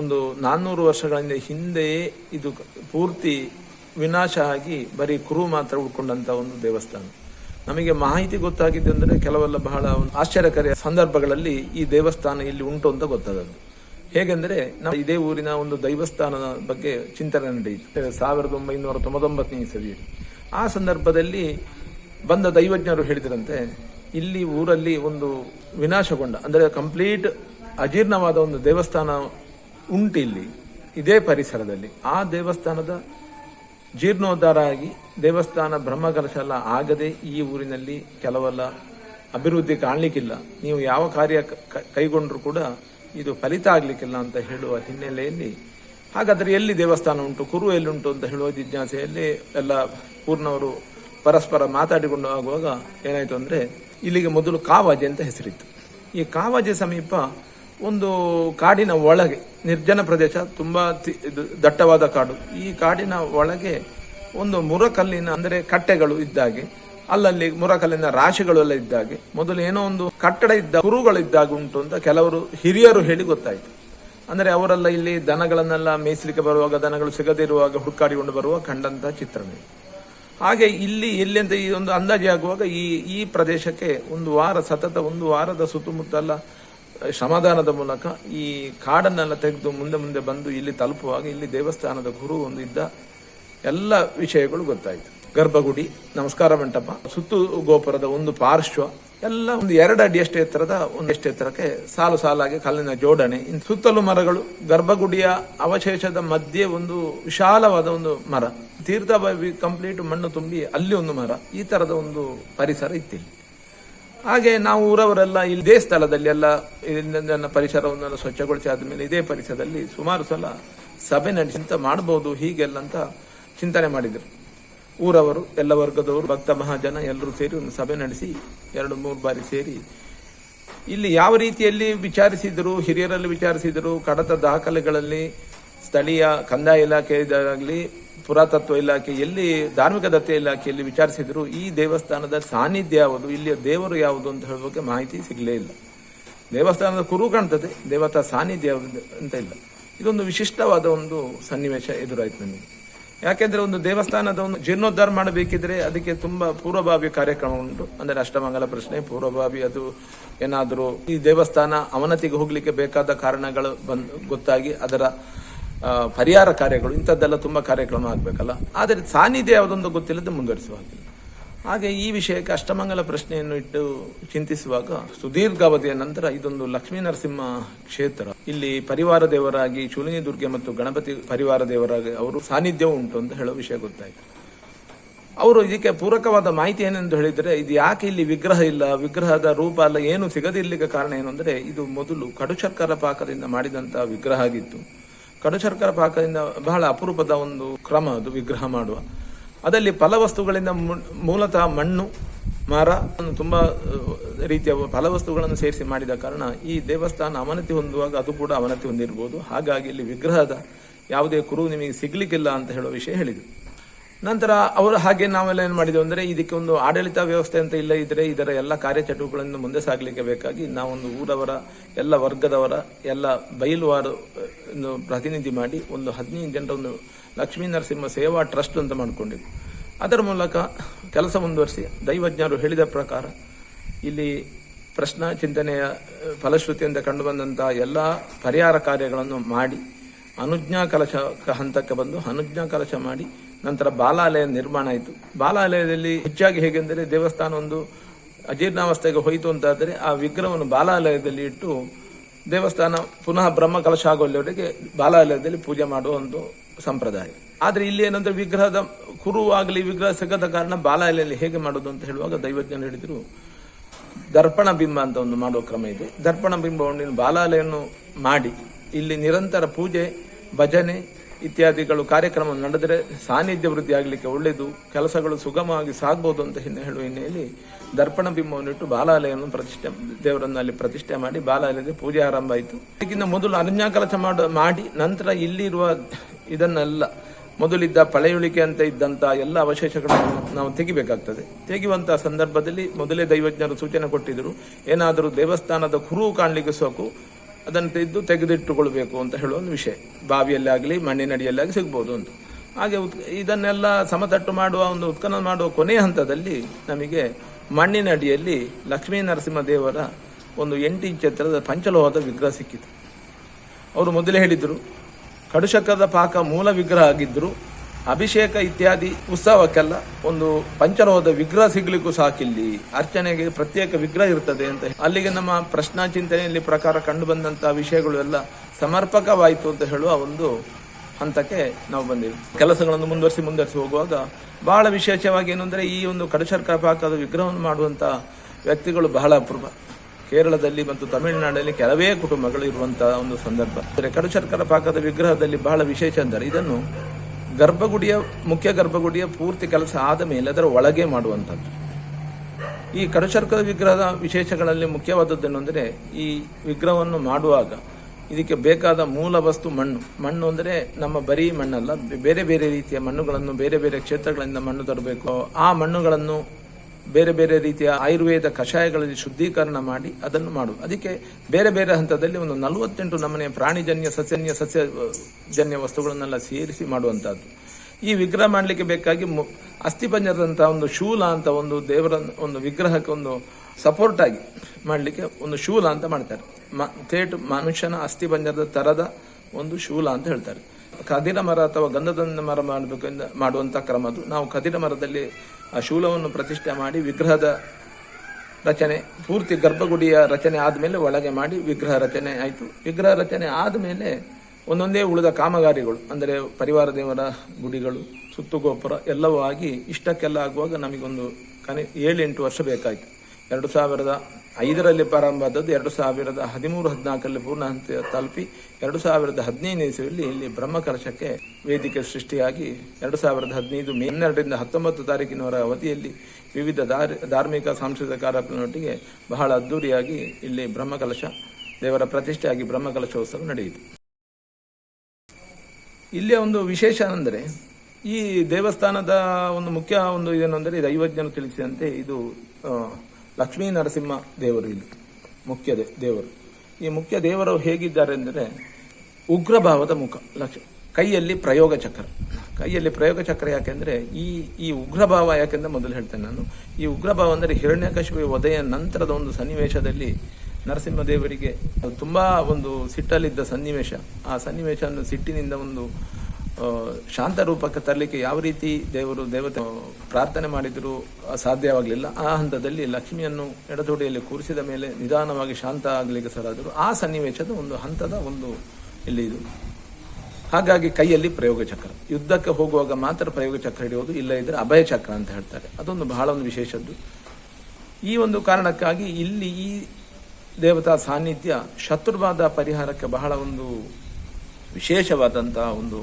ಒಂದು ನಾನ್ನೂರು ವರ್ಷಗಳಿಂದ ಹಿಂದೆಯೇ ಇದು ಪೂರ್ತಿ ವಿನಾಶ ಆಗಿ ಬರೀ ಕುರು ಮಾತ್ರ ಉಳ್ಕೊಂಡಂತ ಒಂದು ದೇವಸ್ಥಾನ. ನಮಗೆ ಮಾಹಿತಿ ಗೊತ್ತಾಗಿದ್ದು ಅಂದರೆ ಕೆಲವೆಲ್ಲ ಬಹಳ ಒಂದು ಆಶ್ಚರ್ಯಕರ ಸಂದರ್ಭಗಳಲ್ಲಿ ಈ ದೇವಸ್ಥಾನ ಇಲ್ಲಿ ಉಂಟು ಅಂತ ಗೊತ್ತಾದದ್ದು. ಹೇಗೆಂದರೆ, ನಾವು ಇದೇ ಊರಿನ ಒಂದು ದೈವಸ್ಥಾನದ ಬಗ್ಗೆ ಚಿಂತನೆ ನಡೆಯಿತು. ಸಾವಿರದ ಒಂಬೈನೂರ ತೊಂಬತ್ತೊಂಬತ್ತನೇ ಇಸವಿಯಲ್ಲಿ ಆ ಸಂದರ್ಭದಲ್ಲಿ ಬಂದ ದೈವಜ್ಞರು ಹೇಳಿದ್ರಂತೆ, ಇಲ್ಲಿ ಊರಲ್ಲಿ ಒಂದು ವಿನಾಶಗೊಂಡ, ಅಂದ್ರೆ ಕಂಪ್ಲೀಟ್ ಅಜೀರ್ಣವಾದ ಒಂದು ದೇವಸ್ಥಾನ ಉಂಟು ಇಲ್ಲಿ, ಇದೇ ಪರಿಸರದಲ್ಲಿ. ಆ ದೇವಸ್ಥಾನದ ಜೀರ್ಣೋದ್ಧಾರ ಆಗಿ ದೇವಸ್ಥಾನ ಬ್ರಹ್ಮಕಲಶ ಆಗದೆ ಈ ಊರಿನಲ್ಲಿ ಕೆಲವೆಲ್ಲ ಅಭಿವೃದ್ಧಿ ಕಾಣಲಿಕ್ಕಿಲ್ಲ. ನೀವು ಯಾವ ಕಾರ್ಯ ಕೈಗೊಂಡ್ರೂ ಕೂಡ ಇದು ಫಲಿತ ಆಗ್ಲಿಕ್ಕಿಲ್ಲ ಅಂತ ಹೇಳುವ ಹಿನ್ನೆಲೆಯಲ್ಲಿ, ಹಾಗಾದ್ರೆ ಎಲ್ಲಿ ದೇವಸ್ಥಾನ ಉಂಟು ಕುರು ಎಲ್ಲಿಂಟು ಅಂತ ಹೇಳುವ ಜಿಜ್ಞಾಸೆಯಲ್ಲಿ ಎಲ್ಲ ಪೂರ್ಣವರು ಪರಸ್ಪರ ಮಾತಾಡಿಕೊಂಡು ಆಗುವಾಗ ಏನಾಯ್ತು ಅಂದ್ರೆ ಇಲ್ಲಿಗೆ ಮೊದಲು ಕಾವಾಜೆ ಅಂತ ಹೆಸರಿತ್ತು. ಈ ಕಾವಾಜೆ ಸಮೀಪ ಒಂದು ಕಾಡಿನ ಒಳಗೆ, ನಿರ್ಜನ ಪ್ರದೇಶ, ತುಂಬಾ ದಟ್ಟವಾದ ಕಾಡು. ಈ ಕಾಡಿನ ಒಳಗೆ ಒಂದು ಮುರಕಲ್ಲಿನ ಅಂದರೆ ಕಟ್ಟೆಗಳು ಇದ್ದಾಗೆ. ಅಲ್ಲಲ್ಲಿ ಮುರಕಲ್ಲಿನ ರಾಶಿಗಳು ಎಲ್ಲ ಇದ್ದಾಗೆ. ಮೊದಲು ಏನೋ ಒಂದು ಕಟ್ಟಡ ಇದ್ದ, ಕುರುಗಳು ಇದ್ದಾಗ ಉಂಟು ಅಂತ ಕೆಲವರು ಹಿರಿಯರು ಹೇಳಿ ಗೊತ್ತಾಯ್ತು. ಅಂದರೆ ಅವರೆಲ್ಲ ಇಲ್ಲಿ ದನಗಳನ್ನೆಲ್ಲ ಮೇಯಿಸಲಿಕ್ಕೆ ಬರುವಾಗ, ದನಗಳು ಸಿಗದಿರುವಾಗ ಹುಡುಕಾಡಿಕೊಂಡು ಬರುವ ಕಂಡಂತ ಚಿತ್ರಣ. ಹಾಗೆ ಇಲ್ಲಿ ಎಲ್ಲಿ ಈ ಒಂದು ಅಂದಾಜು ಆಗುವಾಗ ಈ ಈ ಪ್ರದೇಶಕ್ಕೆ ಒಂದು ವಾರ ಸತತ ಒಂದು ವಾರದ ಸುತ್ತಮುತ್ತಲ ಶ್ರಮದಾನದ ಮೂಲಕ ಈ ಕಾಡನ್ನೆಲ್ಲ ತೆಗೆದು ಮುಂದೆ ಮುಂದೆ ಬಂದು ಇಲ್ಲಿ ತಲುಪುವಾಗ ಇಲ್ಲಿ ದೇವಸ್ಥಾನದ ಗುರು ಒಂದು ಇದ್ದ ಎಲ್ಲ ವಿಷಯಗಳು ಗೊತ್ತಾಯಿತು. ಗರ್ಭಗುಡಿ, ನಮಸ್ಕಾರ ಮಂಟಪ, ಸುತ್ತು ಗೋಪುರದ ಒಂದು ಪಾರ್ಶ್ವ ಎಲ್ಲ ಒಂದು ಎರಡು ಅಡಿಯಷ್ಟು ಎತ್ತರದ ಒಂದಷ್ಟು ಎತ್ತರಕ್ಕೆ ಸಾಲು ಸಾಲಾಗಿ ಕಲ್ಲಿನ ಜೋಡಣೆ. ಸುತ್ತಲೂ ಮರಗಳು, ಗರ್ಭಗುಡಿಯ ಅವಶೇಷದ ಮಧ್ಯೆ ಒಂದು ವಿಶಾಲವಾದ ಒಂದು ಮರ. ತೀರ್ಥಬಾವಿ ಕಂಪ್ಲೀಟ್ ಮಣ್ಣು ತುಂಬಿ ಅಲ್ಲಿ ಒಂದು ಮರ. ಈ ತರದ ಒಂದು ಪರಿಸರ ಇತ್ತಿಲ್ಲಿ. ಹಾಗೆ ನಾವು ಊರವರೆಲ್ಲ ಇದೇ ಸ್ಥಳದಲ್ಲಿ ಎಲ್ಲ ಇದನ್ನ ಪರಿಸರವನ್ನೆಲ್ಲ ಸ್ವಚ್ಛಗೊಳಿಸಿ ಆದ್ಮೇಲೆ ಇದೇ ಪರಿಸರದಲ್ಲಿ ಸುಮಾರು ಸಲ ಸಭೆ ನಡೆಸಿ ಇಂತ ಮಾಡಬಹುದು ಹೀಗೆಲ್ಲ ಅಂತ ಚಿಂತನೆ ಮಾಡಿದರು. ಊರವರು, ಎಲ್ಲ ವರ್ಗದವರು, ಭಕ್ತ ಮಹಾಜನ ಎಲ್ಲರೂ ಸೇರಿ ಒಂದು ಸಭೆ ನಡೆಸಿ, ಎರಡು ಮೂರು ಬಾರಿ ಸೇರಿ, ಇಲ್ಲಿ ಯಾವ ರೀತಿಯಲ್ಲಿ ವಿಚಾರಿಸಿದರು, ಹಿರಿಯರಲ್ಲಿ ವಿಚಾರಿಸಿದರು, ಕಡತ ದಾಖಲೆಗಳಲ್ಲಿ, ಸ್ಥಳೀಯ ಕಂದಾಯ ಇಲಾಖೆಯಾಗಲಿ ಪುರಾತತ್ವ ಇಲಾಖೆ, ಎಲ್ಲಿ ಧಾರ್ಮಿಕ ದತ್ತೆ ಇಲಾಖೆಯಲ್ಲಿ ವಿಚಾರಿಸಿದರು, ಈ ದೇವಸ್ಥಾನದ ಸಾನ್ನಿಧ್ಯ ಯಾವುದು, ಇಲ್ಲಿಯ ದೇವರು ಯಾವುದು ಅಂತ ಹೇಳುವ ಬಗ್ಗೆ ಮಾಹಿತಿ ಸಿಗಲೇ ಇಲ್ಲ. ದೇವಸ್ಥಾನದ ಕುರು ಕಾಣ್ತದೆ, ದೇವತಾ ಸಾನ್ನಿಧ್ಯ ಅಂತ ಇಲ್ಲ. ಇದೊಂದು ವಿಶಿಷ್ಟವಾದ ಒಂದು ಸನ್ನಿವೇಶ ಎದುರಾಯ್ತು ನನಗೆ ಯಾಕೆಂದ್ರೆ ಒಂದು ದೇವಸ್ಥಾನದ ಒಂದು ಜೀರ್ಣೋದ್ಧಾರ ಮಾಡಬೇಕಿದ್ರೆ ಅದಕ್ಕೆ ತುಂಬಾ ಪೂರ್ವಭಾವಿ ಕಾರ್ಯಕ್ರಮ ಉಂಟು. ಅಂದ್ರೆ ಅಷ್ಟಮಂಗಲ ಪ್ರಶ್ನೆ, ಪೂರ್ವಭಾವಿ ಅದು ಏನಾದರೂ ಈ ದೇವಸ್ಥಾನ ಅವನತಿಗೆ ಹೋಗ್ಲಿಕ್ಕೆ ಬೇಕಾದ ಕಾರಣಗಳು ಬಂದು ಗೊತ್ತಾಗಿ ಅದರ ಪರಿಹಾರ ಕಾರ್ಯಗಳು, ಇಂಥದ್ದೆಲ್ಲ ತುಂಬಾ ಕಾರ್ಯಕ್ರಮ ಆಗ್ಬೇಕಲ್ಲ. ಆದರೆ ಸಾನ್ನಿಧ್ಯ ಯಾವುದೊಂದು ಗೊತ್ತಿಲ್ಲದೆ ಮುಂದುವರಿಸುವ ಹಾಗೆ ಈ ವಿಷಯಕ್ಕೆ ಅಷ್ಟಮಂಗಲ ಪ್ರಶ್ನೆಯನ್ನು ಇಟ್ಟು ಚಿಂತಿಸುವಾಗ ಸುದೀರ್ಘಾವಧಿಯ ನಂತರ ಇದೊಂದು ಲಕ್ಷ್ಮೀ ನರಸಿಂಹ ಕ್ಷೇತ್ರ. ಇಲ್ಲಿ ಪರಿವಾರ ದೇವರಾಗಿ ಚುಲಿನಿ ದುರ್ಗೆ ಮತ್ತು ಗಣಪತಿ ಪರಿವಾರ ದೇವರಾಗಿ ಅವರು ಸಾನ್ನಿಧ್ಯವೂ ಉಂಟು ಅಂತ ಹೇಳೋ ವಿಷಯ ಗೊತ್ತಾಯಿತು. ಅವರು ಇದಕ್ಕೆ ಪೂರಕವಾದ ಮಾಹಿತಿ ಏನೆಂದು ಹೇಳಿದರೆ, ಇದು ಯಾಕೆ ಇಲ್ಲಿ ವಿಗ್ರಹ ಇಲ್ಲ? ವಿಗ್ರಹದ ರೂಪ ಅಲ್ಲ, ಏನು ಸಿಗದಿರ್ಲಿಕ್ಕೆ ಕಾರಣ ಏನು ಅಂದರೆ, ಇದು ಮೊದಲು ಕಡು ಶರ್ಕರ ಪಾಕದಿಂದ ಮಾಡಿದಂತಹ ವಿಗ್ರಹ ಆಗಿತ್ತು. ಕಡು ಶರ್ಕರ ಪಾಕದಿಂದ ಬಹಳ ಅಪರೂಪದ ಒಂದು ಕ್ರಮ ಅದು ವಿಗ್ರಹ ಮಾಡುವ. ಅದರಲ್ಲಿ ಫಲವಸ್ತುಗಳಿಂದ ಮೂಲತಃ ಮಣ್ಣು, ಮರ, ತುಂಬ ರೀತಿಯ ಫಲವಸ್ತುಗಳನ್ನು ಸೇರಿಸಿ ಮಾಡಿದ ಕಾರಣ ಈ ದೇವಸ್ಥಾನ ಅವನತಿ ಹೊಂದುವಾಗ ಅದು ಕೂಡ ಅವನತಿ ಹೊಂದಿರಬಹುದು ಹಾಗಾಗಿ ಇಲ್ಲಿ ವಿಗ್ರಹದ ಯಾವುದೇ ಕುರು ನಿಮಗೆ ಸಿಗ್ಲಿಕ್ಕಿಲ್ಲ ಅಂತ ಹೇಳುವ ವಿಷಯ ಹೇಳಿದರು ನಂತರ ಅವರು ಹಾಗೆ ನಾವೆಲ್ಲ ಏನು ಮಾಡಿದೆವು ಅಂದ್ರೆ ಇದಕ್ಕೆ ಒಂದು ಆಡಳಿತ ವ್ಯವಸ್ಥೆ ಅಂತ ಇಲ್ಲ ಇದ್ರೆ ಇದರ ಎಲ್ಲ ಕಾರ್ಯಚಟುವಟಿಕೆಗಳನ್ನು ಮುಂದೆ ಸಾಗಲಿಕ್ಕೆ ಬೇಕಾಗಿ ನಾವೊಂದು ಊರವರ, ಎಲ್ಲ ವರ್ಗದವರ, ಎಲ್ಲ ಬಯಲುವಾರು ಪ್ರತಿನಿಧಿ ಮಾಡಿ ಒಂದು ಹದಿನೈದು ಜನರ ಒಂದು ಲಕ್ಷ್ಮೀ ನರಸಿಂಹ ಸೇವಾ ಟ್ರಸ್ಟ್ ಅಂತ ಮಾಡಿಕೊಂಡಿದ್ವಿ. ಅದರ ಮೂಲಕ ಕೆಲಸ ಮುಂದುವರಿಸಿ ದೈವಜ್ಞರು ಹೇಳಿದ ಪ್ರಕಾರ ಇಲ್ಲಿ ಪ್ರಶ್ನ ಚಿಂತನೆಯ ಫಲಶ್ರುತಿಯಿಂದ ಕಂಡುಬಂದಂತಹ ಎಲ್ಲ ಪರಿಹಾರ ಕಾರ್ಯಗಳನ್ನು ಮಾಡಿ, ಅನುಜ್ಞಾ ಕಲಶ ಹಂತಕ್ಕೆ ಬಂದು ಅನುಜ್ಞಾ ಕಲಶ ಮಾಡಿ ನಂತರ ಬಾಲಾಲಯ ನಿರ್ಮಾಣ ಆಯಿತು. ಬಾಲಾಲಯದಲ್ಲಿ ಹೆಚ್ಚಾಗಿ ಹೇಗೆಂದರೆ ದೇವಸ್ಥಾನ ಒಂದು ಅಜೀರ್ಣಾವಸ್ಥೆಗೆ ಹೋಯಿತು ಅಂತಾದರೆ ಆ ವಿಗ್ರಹವನ್ನು ಬಾಲಾಲಯದಲ್ಲಿ ಇಟ್ಟು ದೇವಸ್ಥಾನ ಪುನಃ ಬ್ರಹ್ಮ ಕಲಶ ಆಗುವಲ್ಲಿವರೆಗೆ ಬಾಲಾಲಯದಲ್ಲಿ ಪೂಜೆ ಮಾಡುವ ಒಂದು ಸಂಪ್ರದಾಯ. ಆದರೆ ಇಲ್ಲಿ ಏನಂದ್ರೆ ವಿಗ್ರಹದ ಕುರುವಾಗಲಿ ವಿಗ್ರಹ ಸಿಗದ ಕಾರಣ ಬಾಲಾಲಯಲ್ಲಿ ಹೇಗೆ ಮಾಡೋದು ಅಂತ ಹೇಳುವಾಗ ದೈವಜ್ಞ ಹೇಳಿದರು, ದರ್ಪಣ ಬಿಂಬ ಅಂತ ಒಂದು ಮಾಡುವ ಕ್ರಮ ಇದೆ. ದರ್ಪಣ ಬಿಂಬವನ್ನು ಬಾಲಾಲಯವನ್ನು ಮಾಡಿ ಇಲ್ಲಿ ನಿರಂತರ ಪೂಜೆ, ಭಜನೆ ಇತ್ಯಾದಿಗಳು ಕಾರ್ಯಕ್ರಮ ನಡೆದರೆ ಸಾನ್ನಿಧ್ಯ ವೃದ್ಧಿ ಆಗಲಿಕ್ಕೆ ಒಳ್ಳೆಯದು, ಕೆಲಸಗಳು ಸುಗಮವಾಗಿ ಸಾಗಬಹುದು ಅಂತ ಹಿನ್ನೆ ಹೇಳುವ ಹಿನ್ನೆಲೆಯಲ್ಲಿ ದರ್ಪಣ ಬಿಂಬವನ್ನಿಟ್ಟು ಬಾಲಾಲಯವನ್ನು ಪ್ರತಿಷ್ಠೆ, ದೇವರನ್ನು ಅಲ್ಲಿ ಪ್ರತಿಷ್ಠೆ ಮಾಡಿ ಬಾಲಾಲಯದ ಪೂಜೆ ಆರಂಭ ಆಯಿತು. ಇದಕ್ಕಿಂತ ಮೊದಲು ಅರಣ್ಯಾಕಲಶ ಮಾಡ, ಮಾಡಿ ನಂತರ ಇಲ್ಲಿರುವ ಇದನ್ನೆಲ್ಲ ಮೊದಲಿದ್ದ ಪಳೆಯುಳಿಕೆ ಅಂತ ಇದ್ದಂತ ಎಲ್ಲ ಅವಶೇಷಗಳನ್ನು ನಾವು ತೆಗಿಬೇಕಾಗ್ತದೆ. ತೆಗೆಯುವಂತಹ ಸಂದರ್ಭದಲ್ಲಿ ಮೊದಲೇ ದೈವಜ್ಞರು ಸೂಚನೆ ಕೊಟ್ಟಿದ್ರು ಏನಾದರೂ ದೇವಸ್ಥಾನದ ಕುರು ಕಾಣಲಿಕ್ಕೆ ಸಾಕು ಅದನ್ನು ತೆಗೆದು ತೆಗೆದಿಟ್ಟುಕೊಳ್ಬೇಕು ಅಂತ ಹೇಳುವ ಒಂದು ವಿಷಯ. ಬಾವಿಯಲ್ಲಾಗಲಿ, ಮಣ್ಣಿನಡಿಯಲ್ಲಾಗಲಿ ಸಿಗ್ಬೋದು ಅಂತ. ಹಾಗೆ ಉತ್, ಇದನ್ನೆಲ್ಲ ಸಮತಟ್ಟು ಮಾಡುವ ಒಂದು ಉತ್ಖನನ ಮಾಡುವ ಕೊನೆಯ ಹಂತದಲ್ಲಿ ನಮಗೆ ಮಣ್ಣಿನ ಅಡಿಯಲ್ಲಿ ಲಕ್ಷ್ಮೀ ನರಸಿಂಹ ದೇವರ ಒಂದು ಎಂಟು ಇಂಚ್ ಎತ್ತರದ ಪಂಚಲೋಹದ ವಿಗ್ರಹ ಸಿಕ್ಕಿತು. ಅವರು ಮೊದಲೇ ಹೇಳಿದ್ರು, ಕಡುಶಕದ ಪಾಕ ಮೂಲ ವಿಗ್ರಹ ಆಗಿದ್ರು ಅಭಿಷೇಕ ಇತ್ಯಾದಿ ಉತ್ಸವಕ್ಕೆಲ್ಲ ಒಂದು ಪಂಚಲೋಹದ ವಿಗ್ರಹ ಸಿಗ್ಲಿಕ್ಕೂ ಸಾಕಿಲ್ಲಿ ಅರ್ಚನೆಗೆ ಪ್ರತ್ಯೇಕ ವಿಗ್ರಹ ಇರ್ತದೆ ಅಂತ ಅಲ್ಲಿಗೆ ನಮ್ಮ ಪ್ರಶ್ನಾ ಚಿಂತನೆಯಲ್ಲಿ ಪ್ರಕಾರ ಕಂಡು ಬಂದಂತಹ ವಿಷಯಗಳು ಎಲ್ಲ ಸಮರ್ಪಕವಾಯಿತು ಅಂತ ಹೇಳುವ ಒಂದು ಹಂತಕ್ಕೆ ನಾವು ಬಂದೆವು. ಕೆಲಸಗಳನ್ನು ಮುಂದುವರಿಸಿ ಮುಂದುವರಿಸಿ ಹೋಗುವಾಗ ಬಹಳ ವಿಶೇಷವಾಗಿ ಏನು ಅಂದರೆ ಈ ಒಂದು ಕಡಶರ್ಕ ಪಾಕದ ವಿಗ್ರಹವನ್ನು ಮಾಡುವಂತ ವ್ಯಕ್ತಿಗಳು ಬಹಳ ಅಪೂರ್ವ ಕೇರಳದಲ್ಲಿ ಮತ್ತು ತಮಿಳುನಾಡಲ್ಲಿ ಕೆಲವೇ ಕುಟುಂಬಗಳು ಇರುವಂತಹ ಒಂದು ಸಂದರ್ಭ. ಅಂದರೆ ಕಡು ಶರ್ಕರ ಪಾಕದ ವಿಗ್ರಹದಲ್ಲಿ ಬಹಳ ವಿಶೇಷ ಅಂದರೆ ಇದನ್ನು ಗರ್ಭಗುಡಿಯ, ಮುಖ್ಯ ಗರ್ಭಗುಡಿಯ ಪೂರ್ತಿ ಕೆಲಸ ಆದ ಮೇಲೆ ಅದರ ಒಳಗೆ ಮಾಡುವಂಥದ್ದು. ಈ ಕಡುಶರ್ಕದ ವಿಗ್ರಹದ ವಿಶೇಷಗಳಲ್ಲಿ ಮುಖ್ಯವಾದದ್ದೇನು ಅಂದರೆ, ಈ ವಿಗ್ರಹವನ್ನು ಮಾಡುವಾಗ ಇದಕ್ಕೆ ಬೇಕಾದ ಮೂಲ ವಸ್ತು ಮಣ್ಣು. ಮಣ್ಣು ಅಂದರೆ ನಮ್ಮ ಬರೀ ಮಣ್ಣಲ್ಲ ಬೇರೆ ಬೇರೆ ರೀತಿಯ ಮಣ್ಣುಗಳನ್ನು, ಬೇರೆ ಬೇರೆ ಕ್ಷೇತ್ರಗಳಿಂದ ಮಣ್ಣು ತರಬೇಕು, ಆ ಮಣ್ಣುಗಳನ್ನು ಬೇರೆ ಬೇರೆ ರೀತಿಯ ಆಯುರ್ವೇದ ಕಷಾಯಗಳಲ್ಲಿ ಶುದ್ಧೀಕರಣ ಮಾಡಿ ಅದನ್ನು ಮಾಡುವುದು ಅದಕ್ಕೆ ಬೇರೆ ಬೇರೆ ಹಂತದಲ್ಲಿ ಒಂದು ನಲವತ್ತೆಂಟು ನಮ್ಮನೆಯ ಪ್ರಾಣಿಜನ್ಯ ಸಸ್ಯನ್ಯ ಸಸ್ಯ ಜನ್ಯ ವಸ್ತುಗಳನ್ನೆಲ್ಲ ಸೇರಿಸಿ ಮಾಡುವಂತಹದ್ದು. ಈ ವಿಗ್ರಹ ಮಾಡಲಿಕ್ಕೆ ಬೇಕಾಗಿ ಅಸ್ಥಿಪಂಜರದಂತಹ ಒಂದು ಶೂಲ ಅಂತ ಒಂದು ದೇವರ ಒಂದು ವಿಗ್ರಹಕ್ಕೆ ಒಂದು ಸಪೋರ್ಟ್ ಆಗಿ ಮಾಡಲಿಕ್ಕೆ ಒಂದು ಶೂಲ ಅಂತ ಮಾಡ್ತಾರೆ. ಥೇಟ್ ಮನುಷ್ಯನ ಅಸ್ಥಿಪಂಜರದ ತರದ ಒಂದು ಶೂಲ ಅಂತ ಹೇಳ್ತಾರೆ. ಕದಿರ ಮರ ಅಥವಾ ಗಂಧದ ಮರ ಮಾಡಬೇಕು ಮಾಡುವಂಥ ಕ್ರಮ ಅದು. ನಾವು ಕದಿರ ಮರದಲ್ಲಿ ಆ ಶೂಲವನ್ನು ಪ್ರತಿಷ್ಠೆ ಮಾಡಿ ವಿಗ್ರಹದ ರಚನೆ, ಪೂರ್ತಿ ಗರ್ಭಗುಡಿಯ ರಚನೆ ಆದಮೇಲೆ ಒಳಗೆ ಮಾಡಿ ವಿಗ್ರಹ ರಚನೆ ಆಯಿತು. ವಿಗ್ರಹ ರಚನೆ ಆದಮೇಲೆ ಒಂದೊಂದೇ ಉಳಿದ ಕಾಮಗಾರಿಗಳು, ಅಂದರೆ ಪರಿವಾರ ದೇವರ ಗುಡಿಗಳು ಸುತ್ತುಗೋಪುರ ಎಲ್ಲವೂ ಆಗಿ ಇಷ್ಟಕ್ಕೆಲ್ಲ ಆಗುವಾಗ ನಮಗೊಂದು ಕನಿ ಏಳೆಂಟು ವರ್ಷ ಬೇಕಾಯಿತು. ಎರಡು ಸಾವಿರದ ಐದರಲ್ಲಿ ಪ್ರಾರಂಭ ಆದದ್ದು ಎರಡು ಸಾವಿರದ ಹದಿಮೂರು ಹದಿನಾಲ್ಕರಲ್ಲಿ ಪೂರ್ಣ ಹಂತ ತಲುಪಿ ಎರಡು ಸಾವಿರದ ಹದಿನೈದನೇ ಇಸವಿಯಲ್ಲಿ ಇಲ್ಲಿ ಬ್ರಹ್ಮಕಲಶಕ್ಕೆ ವೇದಿಕೆ ಸೃಷ್ಟಿಯಾಗಿ ಎರಡು ಸಾವಿರದ ಹದಿನೈದು ಮೇ ಹನ್ನೆರಡರಿಂದ ಹತ್ತೊಂಬತ್ತು ತಾರೀಕಿನವರ ಅವಧಿಯಲ್ಲಿ ವಿವಿಧ ಧಾರ್, ಧಾರ್ಮಿಕ ಸಾಂಸ್ಕೃತಿಕ ಕಾರ್ಯಕ್ರಮಗಳೊಟ್ಟಿಗೆ ಬಹಳ ಅದ್ದೂರಿಯಾಗಿ ಇಲ್ಲಿ ಬ್ರಹ್ಮಕಲಶ, ದೇವರ ಪ್ರತಿಷ್ಠೆಯಾಗಿ ಬ್ರಹ್ಮಕಲಶೋತ್ಸವ ನಡೆಯಿತು. ಇಲ್ಲಿಯ ಒಂದು ವಿಶೇಷ ಅಂದರೆ ಈ ದೇವಸ್ಥಾನದ ಒಂದು ಮುಖ್ಯ ಒಂದು ಏನು ಅಂದರೆ ಇದು ಜನ ತಿಳಿಸಿದಂತೆ ಇದು ಲಕ್ಷ್ಮೀ ನರಸಿಂಹ ದೇವರು ಇಲ್ಲಿ, ಮುಖ್ಯ ದೇವರು. ಈ ಮುಖ್ಯ ದೇವರು ಹೇಗಿದ್ದಾರೆ ಅಂದರೆ ಉಗ್ರಭಾವದ ಮುಖ, ಲಕ್ಷ, ಕೈಯಲ್ಲಿ ಪ್ರಯೋಗ ಚಕ್ರ. ಕೈಯಲ್ಲಿ ಪ್ರಯೋಗ ಚಕ್ರ ಯಾಕೆಂದ್ರೆ ಈ ಈ ಉಗ್ರಭಾವ ಯಾಕೆಂದ್ರೆ ಮೊದಲು ಹೇಳ್ತೇನೆ ನಾನು. ಈ ಉಗ್ರಭಾವ ಅಂದರೆ ಹಿರಣ್ಯಕಶಿ ವಧೆಯ ನಂತರದ ಒಂದು ಸನ್ನಿವೇಶದಲ್ಲಿ ನರಸಿಂಹದೇವರಿಗೆ ತುಂಬಾ ಒಂದು ಸಿಟ್ಟಲ್ಲಿದ್ದ ಸನ್ನಿವೇಶ. ಆ ಸನ್ನಿವೇಶವನ್ನು ಸಿಟ್ಟಿನಿಂದ ಒಂದು ಶಾಂತ ರೂಪಕ್ಕೆ ತರಲಿಕ್ಕೆ ಯಾವ ರೀತಿ ದೇವರು ದೇವತೆ ಪ್ರಾರ್ಥನೆ ಮಾಡಿದರೂ ಸಾಧ್ಯವಾಗಲಿಲ್ಲ ಆ ಹಂತದಲ್ಲಿ ಲಕ್ಷ್ಮಿಯನ್ನು ಎಡತೋಡೆಯಲ್ಲಿ ಕೂರಿಸಿದ ಮೇಲೆ ನಿಧಾನವಾಗಿ ಶಾಂತ ಆಗಲಿಕ್ಕೆ ಸರಾದರು ಆ ಸನ್ನಿವೇಶದ ಒಂದು ಹಂತದ ಒಂದು ಇಲ್ಲಿ ಇದು. ಹಾಗಾಗಿ ಕೈಯಲ್ಲಿ ಪ್ರಯೋಗ ಚಕ್ರ. ಯುದ್ಧಕ್ಕೆ ಹೋಗುವಾಗ ಮಾತ್ರ ಪ್ರಯೋಗ ಚಕ್ರ ಹಿಡಿಯೋದು, ಇಲ್ಲ ಇದ್ರೆ ಅಭಯ ಚಕ್ರ ಅಂತ ಹೇಳ್ತಾರೆ. ಅದೊಂದು ಬಹಳ ಒಂದು ವಿಶೇಷದ್ದು. ಈ ಒಂದು ಕಾರಣಕ್ಕಾಗಿ ಇಲ್ಲಿ ಈ ದೇವತಾ ಸಾನ್ನಿಧ್ಯ ಶತ್ರುವಾದ ಪರಿಹಾರಕ್ಕೆ ಬಹಳ ಒಂದು ವಿಶೇಷವಾದಂತಹ ಒಂದು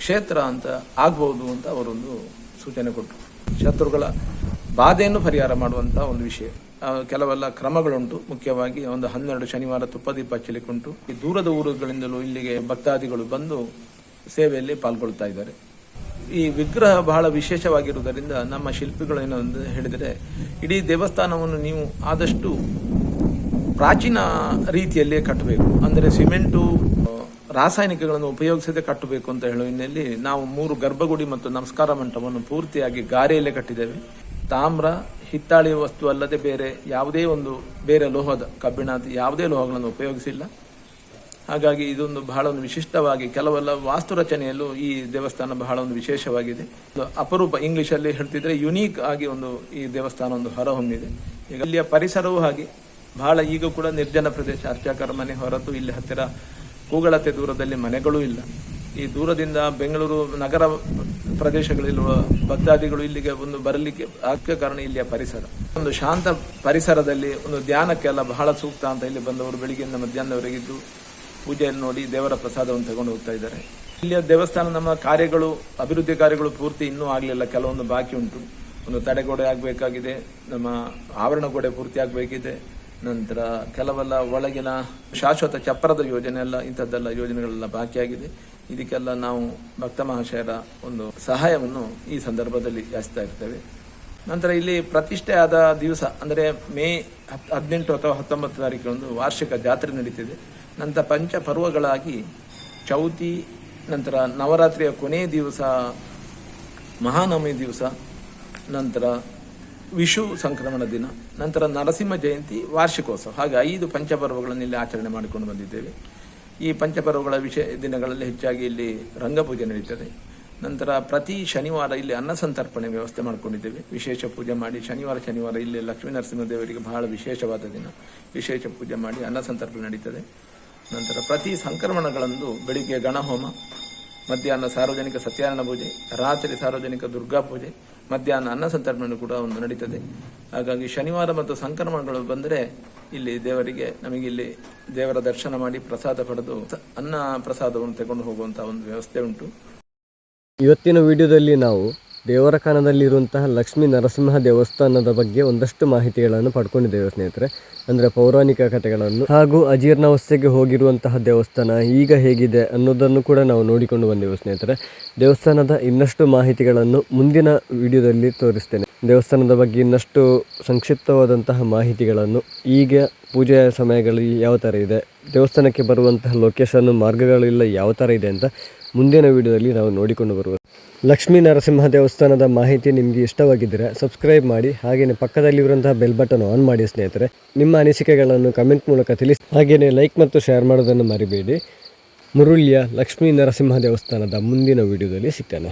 ಕ್ಷೇತ್ರ ಅಂತ ಆಗ್ಬಹುದು ಅಂತ ಅವರೊಂದು ಸೂಚನೆ ಕೊಟ್ಟರು. ಶತ್ರುಗಳ ಬಾಧೆಯನ್ನು ಪರಿಹಾರ ಮಾಡುವಂತಹ ಒಂದು ವಿಷಯ. ಕೆಲವೆಲ್ಲ ಕ್ರಮಗಳುಂಟು. ಮುಖ್ಯವಾಗಿ ಒಂದು ಹನ್ನೆರಡು ಶನಿವಾರ ತುಪ್ಪದೀಪ ಹಚ್ಚಲಿಕ್ಕುಂಟು ಈ ದೂರದ ಊರುಗಳಿಂದಲೂ ಇಲ್ಲಿಗೆ ಭಕ್ತಾದಿಗಳು ಬಂದು ಸೇವೆಯಲ್ಲಿ ಪಾಲ್ಗೊಳ್ತಾ ಇದ್ದಾರೆ. ಈ ವಿಗ್ರಹ ಬಹಳ ವಿಶೇಷವಾಗಿರುವುದರಿಂದ ನಮ್ಮ ಶಿಲ್ಪಿಗಳು ಏನು ಅಂತ ಹೇಳಿದರೆ, ಇಡೀ ದೇವಸ್ಥಾನವನ್ನು ನೀವು ಆದಷ್ಟು ಪ್ರಾಚೀನ ರೀತಿಯಲ್ಲೇ ಕಟ್ಟಬೇಕು. ಅಂದರೆ ಸಿಮೆಂಟು ರಾಸಾಯನಿಕಗಳನ್ನು ಉಪಯೋಗಿಸದೆ ಕಟ್ಟಬೇಕು ಅಂತ ಹೇಳುವ ಹಿನ್ನೆಲೆಯಲ್ಲಿ ನಾವು ಮೂರು ಗರ್ಭಗುಡಿ ಮತ್ತು ನಮಸ್ಕಾರ ಮಂಟಪವನ್ನು ಪೂರ್ತಿಯಾಗಿ ಗಾರೆಯಲ್ಲೇ ಕಟ್ಟಿದ್ದೇವೆ. ತಾಮ್ರ, ಹಿತ್ತಾಳೆ ವಸ್ತು ಅಲ್ಲದೆ ಬೇರೆ ಯಾವುದೇ ಒಂದು, ಬೇರೆ ಲೋಹದ ಕಬ್ಬಿಣ, ಯಾವುದೇ ಲೋಹಗಳನ್ನು ಉಪಯೋಗಿಸಿಲ್ಲ. ಹಾಗಾಗಿ ಇದೊಂದು ಬಹಳ ಒಂದು ವಿಶಿಷ್ಟವಾಗಿ ಕೆಲವೆಲ್ಲ ವಾಸ್ತು ರಚನೆಯಲ್ಲೂ ಈ ದೇವಸ್ಥಾನ ಬಹಳ ಒಂದು ವಿಶೇಷವಾಗಿದೆ ಅಪರೂಪ ಇಂಗ್ಲಿಷ್ ಅಲ್ಲಿ ಹೇಳ್ತಿದ್ರೆ ಯುನೀಕ್ ಆಗಿ ಒಂದು ಈ ದೇವಸ್ಥಾನ ಒಂದು ಹೊರಹೊಮ್ಮಿದೆ ಈಗ ಇಲ್ಲಿಯ ಪರಿಸರವೂ ಹಾಗೆ. ಬಹಳ ಈಗ ಕೂಡ ನಿರ್ಜನ ಪ್ರದೇಶ. ಅರ್ಚಕರ ಮನೆ ಹೊರತು ಇಲ್ಲಿ ಹತ್ತಿರ ಕೂಗಳತೆ ದೂರದಲ್ಲಿ ಮನೆಗಳೂ ಇಲ್ಲ. ಈ ದೂರದಿಂದ ಬೆಂಗಳೂರು ನಗರ ಪ್ರದೇಶಗಳಿರುವ ಭಕ್ತಾದಿಗಳು ಇಲ್ಲಿಗೆ ಒಂದು ಬರಲಿಕ್ಕೆ ಆಗ್ಯ ಕಾರಣ ಇಲ್ಲಿಯ ಪರಿಸರ. ಒಂದು ಶಾಂತ ಪರಿಸರದಲ್ಲಿ ಒಂದು ಧ್ಯಾನಕ್ಕೆಲ್ಲ ಬಹಳ ಸೂಕ್ತ ಅಂತ ಇಲ್ಲಿ ಬಂದವರು ಬೆಳಿಗ್ಗೆಯಿಂದ ಮಧ್ಯಾಹ್ನದವರೆಗಿದ್ದು ಪೂಜೆಯನ್ನು ನೋಡಿ ದೇವರ ಪ್ರಸಾದವನ್ನು ತಗೊಂಡು ಹೋಗ್ತಾ ಇದ್ದಾರೆ. ಇಲ್ಲಿಯ ದೇವಸ್ಥಾನ ನಮ್ಮ ಕಾರ್ಯಗಳು, ಅಭಿವೃದ್ಧಿ ಕಾರ್ಯಗಳು ಪೂರ್ತಿ ಇನ್ನೂ ಆಗಲಿಲ್ಲ. ಕೆಲವೊಂದು ಬಾಕಿ ಉಂಟು. ಒಂದು ತಡೆಗೋಡೆ ಆಗಬೇಕಾಗಿದೆ. ನಮ್ಮ ಆವರಣ ಗೋಡೆ ಪೂರ್ತಿ ಆಗಬೇಕಿದೆ. ನಂತರ ಕೆಲವೆಲ್ಲ ಒಳಗಿನ ಶಾಶ್ವತ ಚಪ್ಪರದ ಯೋಜನೆ ಎಲ್ಲ, ಇಂಥದ್ದೆಲ್ಲ ಯೋಜನೆಗಳೆಲ್ಲ ಬಾಕಿಯಾಗಿದೆ. ಇದಕ್ಕೆಲ್ಲ ನಾವು ಭಕ್ತ ಮಹಾಶಯರ ಒಂದು ಸಹಾಯವನ್ನು ಈ ಸಂದರ್ಭದಲ್ಲಿ ಯಾಚಿಸ್ತಾ ಇರ್ತೇವೆ. ನಂತರ ಇಲ್ಲಿ ಪ್ರತಿಷ್ಠೆ ಆದ ದಿವಸ, ಅಂದರೆ ಮೇ ಹದಿನೆಂಟು ಅಥವಾ ಹತ್ತೊಂಬತ್ತು ತಾರೀಕಿನೊಂದು ವಾರ್ಷಿಕ ಜಾತ್ರೆ ನಡೀತಿದೆ. ನಂತರ ಪಂಚ ಪರ್ವಗಳಾಗಿ ಚೌತಿ, ನಂತರ ನವರಾತ್ರಿಯ ಕೊನೆಯ ದಿವಸ, ಮಹಾನವಮಿ ದಿವಸ, ನಂತರ ವಿಷು ಸಂಕ್ರಮಣ ದಿನ, ನಂತರ ನರಸಿಂಹ ಜಯಂತಿ, ವಾರ್ಷಿಕೋತ್ಸವ. ಹಾಗೆ ಐದು ಪಂಚಪರ್ವಗಳನ್ನು ಇಲ್ಲಿ ಆಚರಣೆ ಮಾಡಿಕೊಂಡು ಬಂದಿದ್ದೇವೆ. ಈ ಪಂಚಪರ್ವಗಳ ವಿಷಯ ದಿನಗಳಲ್ಲಿ ಹೆಚ್ಚಾಗಿ ಇಲ್ಲಿ ರಂಗಪೂಜೆ ನಡೀತದೆ. ನಂತರ ಪ್ರತಿ ಶನಿವಾರ ಇಲ್ಲಿ ಅನ್ನ ಸಂತರ್ಪಣೆ ವ್ಯವಸ್ಥೆ ಮಾಡಿಕೊಂಡಿದ್ದೇವೆ. ವಿಶೇಷ ಪೂಜೆ ಮಾಡಿ ಶನಿವಾರ ಶನಿವಾರ ಇಲ್ಲಿ ಲಕ್ಷ್ಮೀ ನರಸಿಂಹ ದೇವರಿಗೆ ಬಹಳ ವಿಶೇಷವಾದ ದಿನ. ವಿಶೇಷ ಪೂಜೆ ಮಾಡಿ ಅನ್ನ ಸಂತರ್ಪಣೆ ನಡೀತದೆ. ನಂತರ ಪ್ರತಿ ಸಂಕ್ರಮಣಗಳಂದು ಬೆಳಿಗ್ಗೆ ಗಣಹೋಮ, ಮಧ್ಯಾಹ್ನ ಸಾರ್ವಜನಿಕ ಸತ್ಯಾರಾಯಣ ಪೂಜೆ, ರಾತ್ರಿ ಸಾರ್ವಜನಿಕ ದುರ್ಗಾ ಪೂಜೆ ಮಧ್ಯಾಹ್ನ ಅನ್ನ ಸಂತರ್ಪಣೆ ಕೂಡ ಒಂದು ನಡೀತದೆ. ಹಾಗಾಗಿ ಶನಿವಾರ ಮತ್ತು ಸಂಕ್ರಮಣಗಳು ಬಂದರೆ ಇಲ್ಲಿ ದೇವರಿಗೆ, ನಮಗೆ ಇಲ್ಲಿ ದೇವರ ದರ್ಶನ ಮಾಡಿ ಪ್ರಸಾದ ಪಡೆದು ಅನ್ನ ಪ್ರಸಾದವನ್ನು ತಗೊಂಡು ಹೋಗುವಂತಹ ಒಂದು ವ್ಯವಸ್ಥೆ ಉಂಟು. ಇವತ್ತಿನ ವಿಡಿಯೋದಲ್ಲಿ ನಾವು ದೇವರಖಾನದಲ್ಲಿರುವಂತಹ ಲಕ್ಷ್ಮೀ ನರಸಿಂಹ ದೇವಸ್ಥಾನದ ಬಗ್ಗೆ ಒಂದಷ್ಟು ಮಾಹಿತಿಗಳನ್ನು ಪಡ್ಕೊಂಡಿದ್ದೇವೆ ಸ್ನೇಹಿತರೆ. ಅಂದರೆ ಪೌರಾಣಿಕ ಕಥೆಗಳನ್ನು ಹಾಗೂ ಅಜೀರ್ಣಾವಸ್ಥೆಗೆ ಹೋಗಿರುವಂತಹ ದೇವಸ್ಥಾನ ಈಗ ಹೇಗಿದೆ ಅನ್ನೋದನ್ನು ಕೂಡ ನಾವು ನೋಡಿಕೊಂಡು ಬಂದೆವು ಸ್ನೇಹಿತರೆ. ದೇವಸ್ಥಾನದ ಇನ್ನಷ್ಟು ಮಾಹಿತಿಗಳನ್ನು ಮುಂದಿನ ವಿಡಿಯೋದಲ್ಲಿ ತೋರಿಸ್ತೇನೆ. ದೇವಸ್ಥಾನದ ಬಗ್ಗೆ ಇನ್ನಷ್ಟು ಸಂಕ್ಷಿಪ್ತವಾದಂತಹ ಮಾಹಿತಿಗಳನ್ನು ಈಗ ಪೂಜೆಯ ಸಮಯಗಳಲ್ಲಿ ಯಾವ ಥರ ಇದೆ, ದೇವಸ್ಥಾನಕ್ಕೆ ಬರುವಂತಹ ಲೊಕೇಶನ್ನು ಮಾರ್ಗಗಳಿಲ್ಲ ಯಾವ ಥರ ಇದೆ ಅಂತ ಮುಂದಿನ ವಿಡಿಯೋದಲ್ಲಿ ನಾವು ನೋಡಿಕೊಂಡು ಬರುವ ಲಕ್ಷ್ಮೀ ನರಸಿಂಹ ದೇವಸ್ಥಾನದ ಮಾಹಿತಿ ನಿಮಗೆ ಇಷ್ಟವಾಗಿದ್ದರೆ ಸಬ್ಸ್ಕ್ರೈಬ್ ಮಾಡಿ ಹಾಗೆಯೇ ಪಕ್ಕದಲ್ಲಿರುವಂತಹ ಬೆಲ್ ಬಟನ್ ಆನ್ ಮಾಡಿ ಸ್ನೇಹಿತರೆ. ನಿಮ್ಮ ಅನಿಸಿಕೆಗಳನ್ನು ಕಮೆಂಟ್ ಮೂಲಕ ತಿಳಿಸಿ. ಹಾಗೆಯೇ ಲೈಕ್ ಮತ್ತು ಶೇರ್ ಮಾಡೋದನ್ನು ಮರಿಬೇಡಿ. ಮುರುಳಿಯ ಲಕ್ಷ್ಮೀ ನರಸಿಂಹ ದೇವಸ್ಥಾನದ ಮುಂದಿನ ವಿಡಿಯೋದಲ್ಲಿ ಸಿಗ್ತೇನೆ.